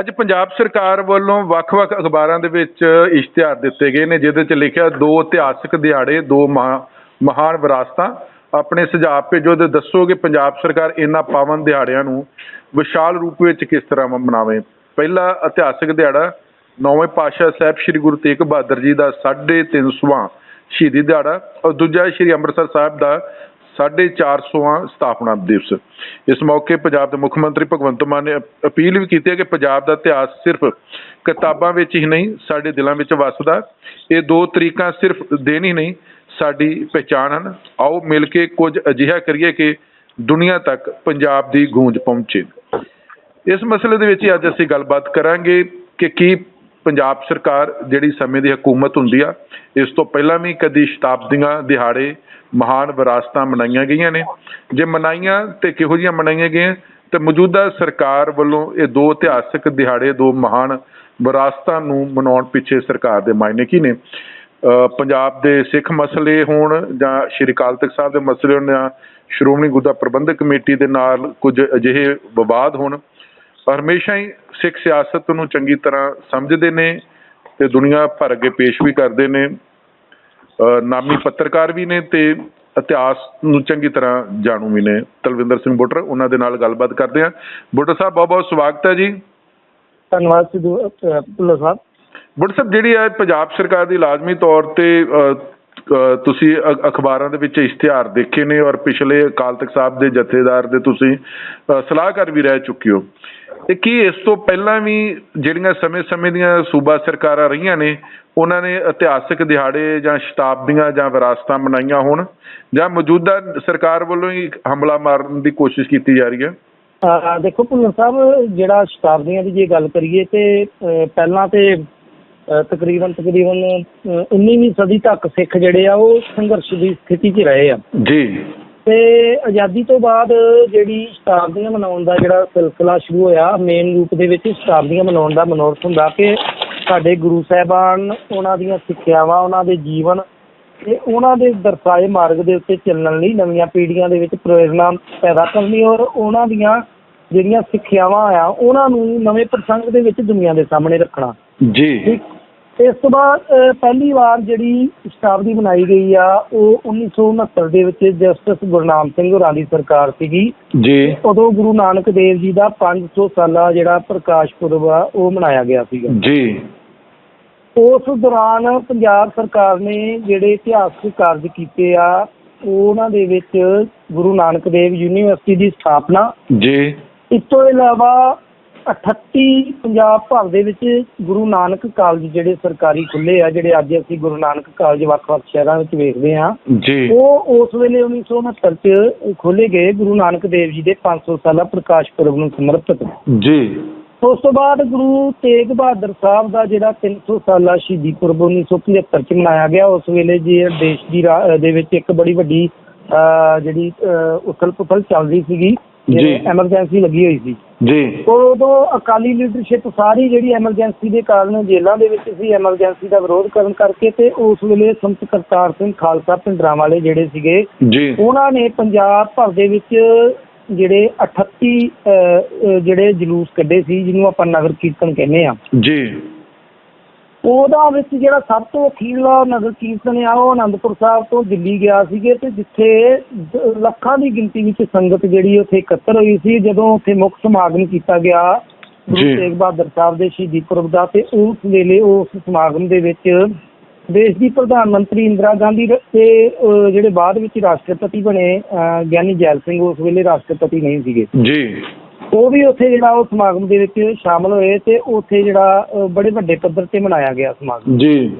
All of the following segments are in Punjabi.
ਅੱਜ ਪੰਜਾਬ ਸਰਕਾਰ ਵੱਲੋਂ ਵੱਖ-ਵੱਖ ਅਖਬਾਰਾਂ ਦੇ ਵਿੱਚ ਇਸ਼ਤਿਹਾਰ ਦਿੱਤੇ ਗਏ ਨੇ, ਜਿਹਦੇ 'ਚ ਲਿਖਿਆ ਦੋ ਇਤਿਹਾਸਕ ਦਿਹਾੜੇ, ਦੋ ਮਹਾ- ਮਹਾਨ ਵਿਰਾਸਤਾਂ। ਆਪਣੇ ਸੁਝਾਅ ਭੇਜੋ ਤੇ ਦੱਸੋ ਕਿ ਪੰਜਾਬ ਸਰਕਾਰ ਇਹਨਾਂ ਪਾਵਨ ਦਿਹਾੜਿਆਂ ਨੂੰ ਵਿਸ਼ਾਲ ਰੂਪ ਵਿੱਚ ਕਿਸ ਤਰ੍ਹਾਂ ਮਨਾਵੇ। ਪਹਿਲਾ ਇਤਿਹਾਸਕ ਦਿਹਾੜਾ ਨੌਵੇਂ ਪਾਤਸ਼ਾਹ ਸਾਹਿਬ ਸ੍ਰੀ ਗੁਰੂ ਤੇਗ ਬਹਾਦਰ ਜੀ ਦਾ 350ਵਾਂ ਸ਼ਹੀਦੀ ਦਿਹਾੜਾ ਔਰ ਦੂਜਾ ਸ੍ਰੀ ਅੰਮ੍ਰਿਤਸਰ ਸਾਹਿਬ ਦਾ 450ਵਾਂ ਸਥਾਪਨਾ ਦਿਵਸ। ਇਸ ਮੌਕੇ ਪੰਜਾਬ ਦੇ ਮੁੱਖ ਮੰਤਰੀ ਭਗਵੰਤ ਮਾਨ ਨੇ ਅਪੀਲ ਵੀ ਕੀਤੀ ਹੈ ਕਿ ਪੰਜਾਬ ਦਾ ਇਤਿਹਾਸ ਸਿਰਫ ਕਿਤਾਬਾਂ ਵਿੱਚ ਹੀ ਨਹੀਂ, ਸਾਡੇ ਦਿਲਾਂ ਵਿੱਚ ਵੱਸਦਾ ਇਹ ਦੋ ਤਰੀਕਾਂ ਸਿਰਫ ਦੇਣ ਹੀ ਨਹੀਂ, ਸਾਡੀ ਪਹਿਚਾਣ ਹਨ। ਆਓ ਮਿਲ ਕੇ ਕੁਝ ਅਜਿਹਾ ਕਰੀਏ ਕਿ ਦੁਨੀਆ ਤੱਕ ਪੰਜਾਬ ਦੀ ਗੂੰਜ ਪਹੁੰਚੇ। ਇਸ ਮਸਲੇ ਦੇ ਵਿੱਚ ਹੀ ਅੱਜ ਅਸੀਂ ਗੱਲਬਾਤ ਕਰਾਂਗੇ ਕਿ ਕੀ ਪੰਜਾਬ ਸਰਕਾਰ ਜਿਹੜੀ ਸਮੇਂ ਦੀ ਹਕੂਮਤ ਹੁੰਦੀ ਆ, ਇਸ ਤੋਂ ਪਹਿਲਾਂ ਵੀ ਕਦੀ ਸ਼ਤਾਬਦੀਆਂ ਦਿਹਾੜੇ ਮਹਾਨ ਵਿਰਾਸਤਾਂ ਮਨਾਈਆਂ ਗਈਆਂ ਨੇ। ਜੇ ਮਨਾਈਆਂ ਤੇ ਕਿਹੋ ਜਿਹੀਆਂ ਮਨਾਈਆਂ ਗਈਆਂ, ਤੇ ਮੌਜੂਦਾ ਸਰਕਾਰ ਵੱਲੋਂ ਇਹ ਦੋ ਇਤਿਹਾਸਕ ਦਿਹਾੜੇ, ਦੋ ਮਹਾਨ ਵਿਰਾਸਤਾਂ ਨੂੰ ਮਨਾਉਣ ਪਿੱਛੇ ਸਰਕਾਰ ਦੇ ਮਾਇਨੇ ਕੀ ਨੇ? ਪੰਜਾਬ ਦੇ ਸਿੱਖ ਮਸਲੇ ਹੋਣ ਜਾਂ ਸ਼੍ਰੀ ਅਕਾਲ ਤਖਤ ਸਾਹਿਬ ਦੇ ਮਸਲੇ ਹੋਣ ਜਾਂ ਸ਼੍ਰੋਮਣੀ ਗੁਰਦੁਆਰਾ ਪ੍ਰਬੰਧਕ ਕਮੇਟੀ ਦੇ ਨਾਲ ਕੁਝ ਅਜਿਹੇ ਵਿਵਾਦ ਹੋਣ ਹਮੇਸ਼ਾ ਹੀ ਸਿੱਖ ਸਿਆਸਤ ਨੂੰ ਚੰਗੀ ਤਰ੍ਹਾਂ ਸਮਝਦੇ ਨੇ ਤੇ ਦੁਨੀਆ ਭਰ ਅੱਗੇ ਪੇਸ਼ ਵੀ ਕਰਦੇ ਨੇ। ਨਾਮੀ ਪੱਤਰਕਾਰ ਵੀ ਨੇ ਤੇ ਇਤਿਹਾਸ ਨੂੰ ਚੰਗੀ ਤਰ੍ਹਾਂ ਜਾਣੂ ਵੀ ਨੇ। ਤਲਵਿੰਦਰ ਸਿੰਘ ਬੁੱਟਰ ਉਹਨਾਂ ਦੇ ਨਾਲ ਗੱਲਬਾਤ ਕਰਦੇ ਹਾਂ। ਬੁੱਟਰ ਸਾਹਿਬ ਬਹੁਤ ਬਹੁਤ ਸਵਾਗਤ ਹੈ ਜੀ। ਧੰਨਵਾਦ ਸਿੱਧੂ ਭੁੱਲਰ ਸਾਹਿਬ। ਬੁੱਟਰ ਸਾਹਿਬ ਜਿਹੜੀ ਹੈ ਪੰਜਾਬ ਸਰਕਾਰ ਦੀ ਲਾਜ਼ਮੀ ਤੌਰ ਤੇ ਤੁਸੀਂ ਅਖਬਾਰਾਂ ਦੇ ਵਿੱਚ ਇਸ਼ਤਿਹਾਰ ਦੇਖੇ ਨੇ ਔਰ ਪਿਛਲੇ ਅਕਾਲ ਤਖਤ ਸਾਹਿਬ ਦੇ ਜਥੇਦਾਰ ਦੇ ਤੁਸੀਂ ਸਲਾਹਕਾਰ ਵੀ ਰਹਿ ਚੁੱਕੇ ਹੋ। ਤੇ ਕੀ ਇਸ ਤੋਂ ਪਹਿਲਾਂ ਵੀ ਜਿਹੜੀਆਂ ਸਮੇਂ-ਸਮੇਂ ਦੀਆਂ ਸੂਬਾ ਸਰਕਾਰਾਂ ਰਹੀਆਂ ਨੇ ਉਹਨਾਂ ਨੇ ਇਤਿਹਾਸਕ ਦਿਹਾੜੇ ਜਾਂ ਸ਼ਤਾਬਦੀਆਂ ਜਾਂ ਵਿਰਾਸਤਾਂ ਮਨਾਈਆਂ ਹੋਣ? ਜਾਂ ਮੌਜੂਦਾ ਸਰਕਾਰ ਵੱਲੋਂ ਹੀ ਹਮਲਾ ਮਾਰਨ ਦੀ ਕੋਸ਼ਿਸ਼ ਕੀਤੀ ਜਾ ਰਹੀ ਹੈ? ਦੇਖੋ ਭੁੱਲਰ ਸਾਹਿਬ ਜਿਹੜਾ ਸ਼ਤਾਬਦੀਆਂ ਦੀ ਜੇ ਗੱਲ ਕਰੀਏ ਤੇ ਪਹਿਲਾਂ ਤੇ ਤਕਰੀਬਨ ਤਕਰੀਬਨ ਅਹ 19ਵੀਂ ਸਦੀ ਤੱਕ ਸਿੱਖ ਜਿਹੜੇ ਆ ਉਹ ਸੰਘਰਸ਼ ਦੀ ਸਥਿਤੀ 'ਚ ਰਹੇ ਆ। ਜੀ। ਤੇ ਆਜ਼ਾਦੀ ਤੋਂ ਬਾਅਦ ਜਿਹੜੀ ਸ਼ਤਾਬਦੀਆਂ ਮਨਾਉਣ ਦਾ ਜਿਹੜਾ ਸਿਲਸਿਲਾ ਸ਼ੁਰੂ ਹੋਇਆ ਮੇਨ ਰੂਪ ਦੇ ਵਿੱਚ ਸ਼ਤਾਬਦੀਆਂ ਮਨਾਉਣ ਦਾ ਮਨੋਰਥ ਹੁੰਦਾ ਕਿ ਸਾਡੇ ਗੁਰੂ ਸਾਹਿਬਾਨ ਉਹਨਾਂ ਦੀਆਂ ਸਿੱਖਿਆਵਾਂ ਉਹਨਾਂ ਦੇ ਜੀਵਨ ਤੇ ਉਹਨਾਂ ਦੇ ਦਰਸਾਏ ਮਾਰਗ ਦੇ ਉੱਤੇ ਚੱਲਣ ਲਈ ਨਵੀਆਂ ਪੀੜ੍ਹੀਆਂ ਦੇ ਵਿੱਚ ਪ੍ਰੇਰਣਾ ਪੈਦਾ ਕਰਨੀ ਔਰ ਉਹਨਾਂ ਦੀਆਂ ਜਿਹੜੀਆਂ ਸਿੱਖਿਆਵਾਂ ਆ ਉਹਨਾਂ ਨੂੰ ਨਵੇਂ ਪ੍ਰਸੰਗ ਦੇ ਵਿੱਚ ਦੁਨੀਆ ਦੇ ਸਾਹਮਣੇ ਰੱਖਣਾ। ਜੀ। ਇਸ ਤੋਂ ਬਾਅਦ ਪਹਿਲੀ ਵਾਰ ਜਿਹੜੀ ਸ਼ਤਾਬਦੀ ਬਣਾਈ ਗਈ ਆ ਉਹ 1969 ਦੇ ਵਿੱਚ ਜਸਟਿਸ ਗੁਰਨਾਮ ਸਿੰਘ ਹੋਰਾਂ ਦੀ ਸਰਕਾਰ ਸੀਗੀ। ਜੀ। ਉਦੋਂ ਗੁਰੂ ਨਾਨਕ ਦੇਵ ਜੀ ਦਾ 500 ਸਾਲਾ ਜਿਹੜਾ ਪ੍ਰਕਾਸ਼ ਪੁਰਬ ਆ ਉਹ ਮਨਾਇਆ ਗਿਆ ਸੀਗਾ। ਜੀ। ਉਸ ਦੌਰਾਨ ਪੰਜਾਬ ਸਰਕਾਰ ਨੇ ਜਿਹੜੇ ਇਤਿਹਾਸਕ ਕਾਰਜ ਕੀਤੇ ਆ ਉਹਨਾਂ ਦੇ ਵਿੱਚ ਗੁਰੂ ਨਾਨਕ ਦੇਵ ਯੂਨੀਵਰਸਿਟੀ ਦੀ ਸਥਾਪਨਾ ਜੀ। ਇਸ ਤੋਂ ਇਲਾਵਾ 38 ਪੰਜਾਬ ਭਰ ਦੇ ਵਿੱਚ ਗੁਰੂ ਨਾਨਕ ਕਾਲਜ ਜਿਹੜੇ ਸਰਕਾਰੀ ਖੁੱਲੇ ਆ ਜਿਹੜੇ ਅੱਜ ਅਸੀਂ ਗੁਰੂ ਨਾਨਕ ਕਾਲਜ ਵੱਖ-ਵੱਖ ਸ਼ਹਿਰਾਂ ਵਿੱਚ ਵੇਖਦੇ ਆ ਜੀ ਉਹ ਉਸ ਵੇਲੇ 1969 ਚ ਖੋਲੇ ਗਏ ਗੁਰੂ ਨਾਨਕ ਦੇਵ ਜੀ ਦੇ 500 ਸਾਲਾ ਪ੍ਰਕਾਸ਼ ਪੁਰਬ ਨੂੰ ਸਮਰਪਿਤ ਜੀ ਉਸ ਤੋਂ ਬਾਅਦ ਗੁਰੂ ਤੇਗ ਬਹਾਦਰ ਸਾਹਿਬ ਦਾ ਜਿਹੜਾ 300 ਸਾਲਾ ਸ਼ਹੀਦੀ ਪੁਰਬ 1975 ਚ ਮਨਾਇਆ ਗਿਆ ਉਸ ਵੇਲੇ ਜੇ ਦੇਸ਼ ਦੀ ਦੇ ਵਿੱਚ ਇੱਕ ਬੜੀ ਵੱਡੀ ਜਿਹੜੀ ਉਥਲ ਪੁਥਲ ਚੱਲ ਰਹੀ ਸੀਗੀ। ਐਮਰਜੈਂਸੀ ਲੱਗੀ ਹੋਈ ਸੀ। ਜੀ। ਉਦੋਂ ਅਕਾਲੀ ਲੀਡਰਸ਼ਿਪ ਸਾਰੀ ਜਿਹੜੀ ਐਮਰਜੈਂਸੀ ਦੇ ਕਾਰਨ ਜੇਲ੍ਹਾਂ ਦੇ ਵਿੱਚ ਸੀ ਐਮਰਜੈਂਸੀ ਦਾ ਵਿਰੋਧ ਕਰਨ ਕਰਕੇ ਤੇ ਉਸ ਵੇਲੇ ਸੰਤ ਕਰਤਾਰ ਸਿੰਘ ਖਾਲਸਾ ਪਿੰਡਰਾਂ ਵਾਲੇ ਜਿਹੜੇ ਸੀਗੇ ਜੀ। ਉਹਨਾਂ ਨੇ ਪੰਜਾਬ ਭਰ ਦੇ ਵਿੱਚ ਜਿਹੜੇ 38 ਅਹ, ਅਹ, ਜਿਹੜੇ ਜਲੂਸ ਕੱਢੇ ਸੀ ਜਿਹਨੂੰ ਆਪਾਂ ਨਗਰ ਕੀਰਤਨ ਕਹਿੰਦੇ ਆ ਜੀ। ਉਹਦਾ ਵਿੱਚ ਜਿਹੜਾ ਸਭ ਤੋਂ ਅਖੀਰਲਾ ਨਗਰ ਕੀਰਤਨ ਆ ਉਹ ਆਨੰਦਪੁਰ ਸਾਹਿਬ ਤੋਂ ਦਿੱਲੀ ਗਿਆ ਸੀਗੇ ਤੇ ਜਿੱਥੇ ਲੱਖਾਂ ਦੀ ਗਿਣਤੀ ਵਿੱਚ ਸੰਗਤ ਜਿਹੜੀ ਉੱਥੇ ਇਕੱਤਰ ਹੋਈ ਸੀ ਜਦੋਂ ਉੱਥੇ ਮੁੱਖ ਸਮਾਗਮ ਕੀਤਾ ਗਿਆ ਗੁਰੂ ਜੀ। ਤੇਗ ਬਹਾਦਰ ਸਾਹਿਬ ਦੇ ਸ਼ਹੀਦੀ ਪੁਰਬ ਦਾ ਤੇ ਉਸ ਵੇਲੇ ਉਸ ਸਮਾਗਮ ਦੇ ਵਿੱਚ ਦੇਸ਼ ਦੀ ਪ੍ਰਧਾਨ ਮੰਤਰੀ ਇੰਦਰਾ ਗਾਂਧੀ ਤੇ ਜਿਹੜੇ ਬਾਅਦ ਵਿੱਚ ਰਾਸ਼ਟਰਪਤੀ ਬਣੇ ਗਿਆਨੀ ਜੈਲ ਸਿੰਘ ਉਸ ਵੇਲੇ ਰਾਸ਼ਟਰਪਤੀ ਨਹੀਂ ਸੀਗੇ ਜੀ ਉਹ ਵੀ ਉੱਥੇ ਜਿਹੜਾ ਉਹ ਸਮਾਗਮ ਦੇ ਵਿੱਚ ਸ਼ਾਮਲ ਹੋਏ ਤੇ ਉੱਥੇ ਜਿਹੜਾ ਅਹ, ਬੜੇ ਵੱਡੇ ਪੱਧਰ ਤੇ ਮਨਾਇਆ ਗਿਆ ਸਮਾਗਮ। ਜੀ।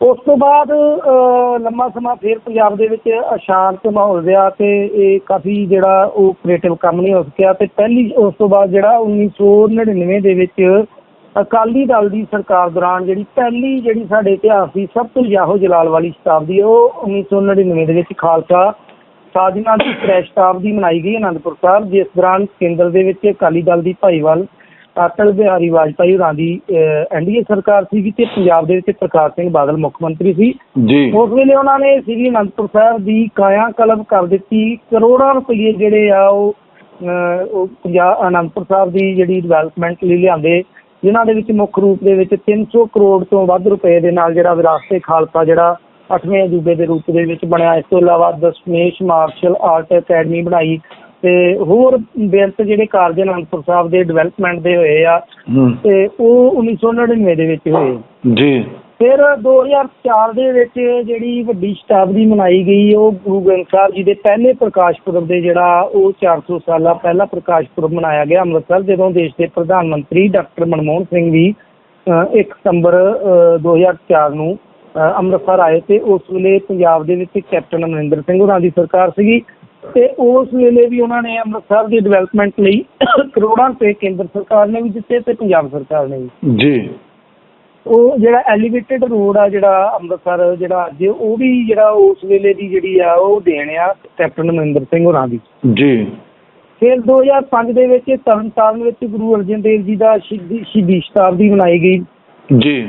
ਉਸ ਤੋਂ ਬਾਅਦ ਅਹ, ਲੰਮਾ ਸਮਾਂ ਫਿਰ ਪੰਜਾਬ ਦੇ ਵਿੱਚ ਅਸ਼ਾਂਤ ਮਾਹੌਲ ਰਿਹਾ ਤੇ ਇਹ ਕਾਫੀ ਜਿਹੜਾ ਉਹ ਕ੍ਰੀਏਟਿਵ ਕੰਮ ਨਹੀਂ ਹੋ ਸਕਿਆ ਤੇ ਪਹਿਲੀ ਉਸ ਤੋਂ ਬਾਅਦ ਜਿਹੜਾ 1999 ਦੇ ਵਿੱਚ ਅਕਾਲੀ ਦਲ ਦੀ ਸਰਕਾਰ ਦੌਰਾਨ ਜਿਹੜੀ ਪਹਿਲੀ ਜਿਹੜੀ ਸਾਡੇ ਇਤਿਹਾਸ ਦੀ ਸਭ ਤੋਂ ਯਾਹੋ ਜਲਾਲ ਵਾਲੀ ਸ਼ਤਾਬਦੀ ਹੈ ਉਹ 1999 ਦੇ ਵਿੱਚ ਖਾਲਸਾ ਸਾਜਨਾ ਦੀ ਪ੍ਰੈਸ ਸ਼ਤਾਬਦੀ ਮਨਾਈ ਗਈ ਅਨੰਦਪੁਰ ਸਾਹਿਬ ਜਿਸ ਦੌਰਾਨ ਕੇਂਦਰ ਦੇ ਵਿੱਚ ਅਕਾਲੀ ਦਲ ਦੀ ਭਾਈਵਾਲ ਅਟਲ ਬਿਹਾਰੀ ਵਾਜਪਾਈ ਹੋਰਾਂ ਦੀ ਐਨਡੀਏ ਸਰਕਾਰ ਸੀਗੀ ਤੇ ਪੰਜਾਬ ਦੇ ਵਿੱਚ ਪ੍ਰਕਾਸ਼ ਸਿੰਘ ਬਾਦਲ ਮੁੱਖ ਮੰਤਰੀ ਸੀ। ਜੀ। ਉਸ ਵੇਲੇ ਉਹਨਾਂ ਨੇ ਸ੍ਰੀ ਅਨੰਦਪੁਰ ਸਾਹਿਬ ਦੀ ਕਾਇਆ ਕਲਪ ਕਰ ਦਿੱਤੀ। ਕਰੋੜਾਂ ਰੁਪਏ ਜਿਹੜੇ ਆ ਉਹ ਉਹ ਪੰਜਾਬ ਅਨੰਦਪੁਰ ਸਾਹਿਬ ਦੀ ਜਿਹੜੀ ਡਿਵੈਲਪਮੈਂਟ ਲਈ ਲਿਆਂਦੇ ਜਿਨ੍ਹਾਂ ਦੇ ਵਿੱਚ ਮੁੱਖ ਰੂਪ ਦੇ ਵਿੱਚ 300 ਕਰੋੜ ਤੋਂ ਵੱਧ ਰੁਪਏ ਦੇ ਨਾਲ ਜਿਹੜਾ ਵਿਰਾਸਤੇ ਖਾਲਸਾ ਜਿਹੜਾ 8ਵੇਂ ਅਜੂਬੇ ਦੇ ਰੂਪ ਦੇ ਵਿੱਚ ਬਣਿਆ। ਇਸ ਤੋਂ ਇਲਾਵਾ ਦਸ਼ਮੇਸ਼ ਮਾਰਸ਼ਲ ਆਰਟ ਅਕੈਡਮੀ ਬਣਾਈ ਤੇ ਹੋਰ ਬੇਅੰਤ ਜਿਹੜੇ ਕਾਰਜ ਅਨੰਦਪੁਰ ਸਾਹਿਬ ਦੇ ਡਿਵੈਲਪਮੈਂਟ ਦੇ ਹੋਏ ਆ ਤੇ ਉਹ 1999 ਦੇ ਵਿੱਚ ਹੋਏ। ਜੀ। ਫਿਰ 2004 ਦੇ ਵਿੱਚ ਜਿਹੜੀ ਵੱਡੀ ਸ਼ਤਾਬਦੀ ਮਨਾਈ ਗਈ ਉਹ ਗੁਰੂ ਗ੍ਰੰਥ ਸਾਹਿਬ ਜੀ ਦੇ ਪਹਿਲੇ ਪ੍ਰਕਾਸ਼ ਪੁਰਬ ਦੇ ਜਿਹੜਾ ਉਹ 400 ਸਾਲਾ ਪਹਿਲਾ ਪ੍ਰਕਾਸ਼ ਪੁਰਬ ਮਨਾਇਆ ਗਿਆ ਅੰਮ੍ਰਿਤਸਰ ਜਦੋਂ ਦੇਸ਼ ਦੇ ਪ੍ਰਧਾਨ ਮੰਤਰੀ ਡਾਕਟਰ ਮਨਮੋਹਨ ਸਿੰਘ ਵੀ ਅ, 1 ਸਤੰਬਰ ਅ, 2004 ਨੂੰ ਅੰਮ੍ਰਿਤਸਰ ਆਏ ਤੇ ਉਸ ਵੇਲੇ ਪੰਜਾਬ ਦੇ ਵਿੱਚ ਕੈਪਟਨ ਅਮਰਿੰਦਰ ਸਿੰਘ ਹੋਰਾਂ ਦੀ ਸਰਕਾਰ ਸੀਗੀ ਤੇ ਉਸ ਵੇਲੇ ਵੀ ਉਹਨਾਂ ਨੇ ਅੰਮ੍ਰਿਤਸਰ ਦੀ ਡਿਵੈਲਪਮੈਂਟ ਲਈ ਕਰੋੜਾਂ ਰੁਪਏ ਕੇਂਦਰ ਸਰਕਾਰ ਨੇ ਵੀ ਦਿੱਤੇ ਤੇ ਪੰਜਾਬ ਸਰਕਾਰ ਨੇ ਵੀ ਜੀ। ਉਹ ਜਿਹੜਾ ਐਲੀਵੇਟਡ ਰੋਡ ਆ ਜਿਹੜਾ ਅੰਮ੍ਰਿਤਸਰ ਜਿਹੜਾ ਅੱਜ ਉਹ ਵੀ ਜਿਹੜਾ ਉਸ ਵੇਲੇ ਦੀ ਜਿਹੜੀ ਆ ਉਹ ਦੇਣ ਆ ਕੈਪਟਨ ਅਮਰਿੰਦਰ ਸਿੰਘ ਹੋਰਾਂ ਦੀ। ਜੀ। ਫਿਰ 2005 ਦੇ ਵਿੱਚ ਤਰਨਤਾਰਨ ਵਿੱਚ ਗੁਰੂ ਅਰਜਨ ਦੇਵ ਜੀ ਦਾ ਸ਼ਹੀਦੀ ਸ਼ਹੀਦੀ ਸ਼ਤਾਬਦੀ ਮਨਾਈ ਗਈ। ਜੀ।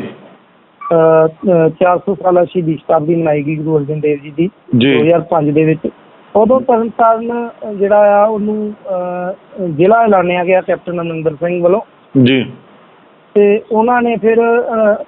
400 ਸਾਲਾ ਸ਼ਹੀਦੀ ਸ਼ਤਾਬਦੀ ਮਨਾਈ ਗਈ ਗੁਰੂ ਅਰਜਨ ਦੇਵ ਜੀ ਦੀ ਜੀ। 2005 ਦੇ ਵਿੱਚ। ਉਦੋਂ ਤਰਨਤਾਰਨ ਜਿਹੜਾ ਆ ਉਹਨੂੰ ਜ਼ਿਲ੍ਹਾ ਐਲਾਨਿਆ ਗਿਆ ਕੈਪਟਨ ਅਮਰਿੰਦਰ ਸਿੰਘ ਵੱਲੋਂ। ਜੀ। ਤੇ ਉਹਨਾਂ ਨੇ ਫਿਰ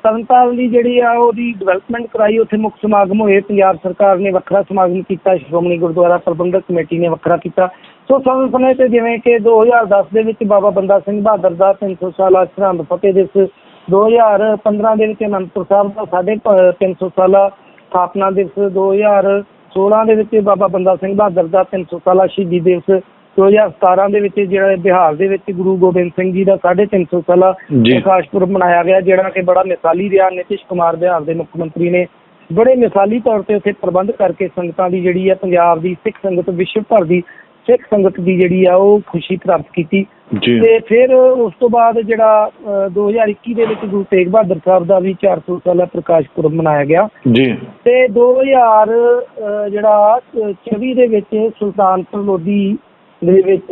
ਤਰਨਤਾਰਨ ਦੀ ਜਿਹੜੀ ਆ ਉਹਦੀ ਡਿਵੈਲਪਮੈਂਟ ਕਰਾਈ। ਉੱਥੇ ਮੁੱਖ ਸਮਾਗਮ ਹੋਏ। ਪੰਜਾਬ ਸਰਕਾਰ ਨੇ ਵੱਖਰਾ ਸਮਾਗਮ ਕੀਤਾ। ਸ਼੍ਰੋਮਣੀ ਗੁਰਦੁਆਰਾ ਪ੍ਰਬੰਧਕ ਕਮੇਟੀ ਨੇ ਵੱਖਰਾ ਕੀਤਾ। ਸੋ ਸਮੇਂ ਸਮੇਂ ਤੇ ਜਿਵੇਂ ਕਿ 2010 ਦੇ ਵਿੱਚ ਬਾਬਾ ਬੰਦਾ ਸਿੰਘ ਬਹਾਦਰ ਦਾ 300 ਸਾਲਾ ਸਰਹੰਦ ਫਤਿਹ ਦਿਵਸ 2015 ਦੇ ਵਿੱਚ ਅਨੰਦਪੁਰ ਸਾਹਿਬ ਦਾ ਸਾਢੇ ਪ- 300 ਸਾਲਾ ਸਥਾਪਨਾ ਦਿਵਸ 2016 ਦੇ ਵਿੱਚ ਬਾਬਾ ਬੰਦਾ ਸਿੰਘ ਬਹਾਦਰ ਦਾ 300 ਸਾਲਾ ਸ਼ਹੀਦੀ ਦਿਵਸ 2017 ਦੇ ਵਿੱਚ ਜਿਹੜਾ ਬਿਹਾਰ ਦੇ ਵਿੱਚ ਗੁਰੂ ਗੋਬਿੰਦ ਸਿੰਘ ਜੀ ਦਾ 350 ਸਾਲਾ। ਪ੍ਰਕਾਸ਼ ਪੁਰਬ ਮਨਾਇਆ ਗਿਆ ਜਿਹੜਾ ਕਿ ਬੜਾ ਮਿਸਾਲੀ ਰਿਹਾ ਨਿਤਿਸ਼ ਕੁਮਾਰ ਬਿਹਾਰ ਦੇ ਮੁੱਖ ਮੰਤਰੀ ਨੇ ਬੜੇ ਮਿਸਾਲੀ ਤੌਰ ਤੇ ਉੱਥੇ ਪ੍ਰਬੰਧ ਕਰਕੇ ਸੰਗਤਾਂ ਦੀ ਜਿਹੜੀ ਆ ਪੰਜਾਬ ਦੀ ਸਿੱਖ ਸੰਗਤ ਵਿਸ਼ਵ ਭਰ ਦੀ ਸਿੱਖ ਸੰਗਤ ਦੀ ਜਿਹੜੀ ਆ ਉਹ ਖੁਸ਼ੀ ਪ੍ਰਾਪਤ ਕੀਤੀ। ਜੀ। ਤੇ ਫਿਰ ਉਸ ਤੋਂ ਬਾਅਦ ਜਿਹੜਾ ਅ, 2021 ਦੇ ਵਿੱਚ ਗੁਰੂ ਤੇਗ ਬਹਾਦਰ ਸਾਹਿਬ ਦਾ ਵੀ 400 ਸਾਲਾ ਪ੍ਰਕਾਸ਼ ਪੁਰਬ ਮਨਾਇਆ ਗਿਆ। ਜੀ। ਤੇ 2000 ਅ, ਜਿਹੜਾ ਅ, 24 ਦੇ ਵਿੱਚ ਸੁਲਤਾਨਪੁਰ ਲੋਧੀ ਦੇ ਵਿੱਚ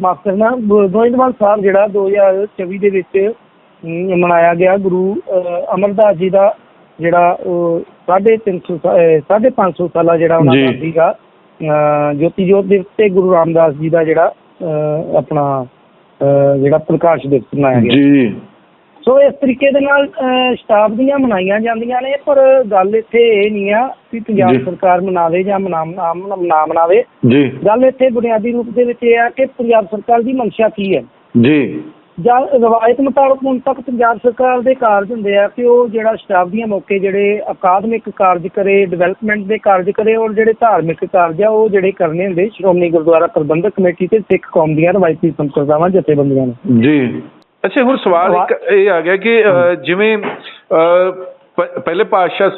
ਮਾਫ ਕਰਨਾ ਗੋ- ਗੋਇੰਦਵਾਲ ਸਾਹਿਬ ਜਿਹੜਾ 2024 ਦੇ ਵਿੱਚ ਅਮ, ਮਨਾਇਆ ਗਿਆ। ਗੁਰੂ ਅਮਰਦਾਸ ਜੀ ਦਾ ਜਿਹੜਾ ਉਹ 350 550 ਸਾਲਾ ਜਿਹੜਾ ਉਹਨਾਂ ਜੀ। ਦਾ ਸੀਗਾ। ਅ, ਜੋਤੀ ਜੋਤ ਦਿਵਸ ਤੇ ਗੁਰੂ ਰਾਮਦਾਸ ਜੀ ਦਾ ਜਿਹੜਾ ਆਪਣਾ ਜਿਹੜਾ ਪ੍ਰਕਾਸ਼ ਦਿਵਸ ਮਨਾਇਆ ਗਿਆ। ਜੀ। ਸੋ ਇਸ ਤਰੀਕੇ ਦੇ ਨਾਲ ਸ਼ਤਾਬਦੀਆਂ ਮਨਾਈਆਂ ਜਾਂਦੀਆਂ ਨੇ ਪਰ ਗੱਲ ਇੱਥੇ ਇਹ ਨਹੀਂ ਆ ਕਿ ਪੰਜਾਬ। ਸਰਕਾਰ ਮਨਾਵੇ ਜਾਂ ਮਨਾ ਮਨਾਵੇ। ਜੀ। ਗੱਲ ਇੱਥੇ ਬੁਨਿਆਦੀ ਰੂਪ ਦੇ ਵਿੱਚ ਇਹ ਆ ਕਿ ਪੰਜਾਬ ਸਰਕਾਰ ਦੀ ਮਨਸ਼ਾ ਕੀ ਹੈ? ਜੀ। ਜਾਂ ਰਵਾਇਤ ਮੁਤਾਬਕ ਹੁਣ ਤੱਕ ਪੰਜਾਬ ਸਰਕਾਰ ਦੇ ਕਾਰਜ ਹੁੰਦੇ ਆ ਕਿ ਉਹ ਜਿਹੜਾ ਸ਼ਤਾਬਦੀਆਂ ਮੌਕੇ ਜਿਹੜੇ ਅਕਾਦਮਿਕ ਕਾਰਜ ਕਰੇ ਡਿਵੈਲਪਮੈਂਟ ਦੇ ਕਾਰਜ ਕਰੇ ਔਰ ਜਿਹੜੇ ਧਾਰਮਿਕ ਕਾਰਜ ਆ ਉਹ ਜਿਹੜੇ ਕਰਨੇ ਹੁੰਦੇ ਸ਼੍ਰੋਮਣੀ ਗੁਰਦੁਆਰਾ ਪ੍ਰਬੰਧਕ ਕਮੇਟੀ ਤੇ ਸਿੱਖ ਕੌਮ ਦੀਆਂ ਰਵਾਇਤੀ ਸੰਪਰਦਾਵਾਂ ਜਥੇਬੰਦੀਆਂ ਨੇ। ਜੀ। ਅੱਛਾ ਹੁਣ ਸਵਾਲ ਇੱਕ ਇਹ ਆ ਗਿਆ ਕਿ ਜਿਵੇਂ ਪਹਿਲੇ ਪਾਤਸ਼ਾਹ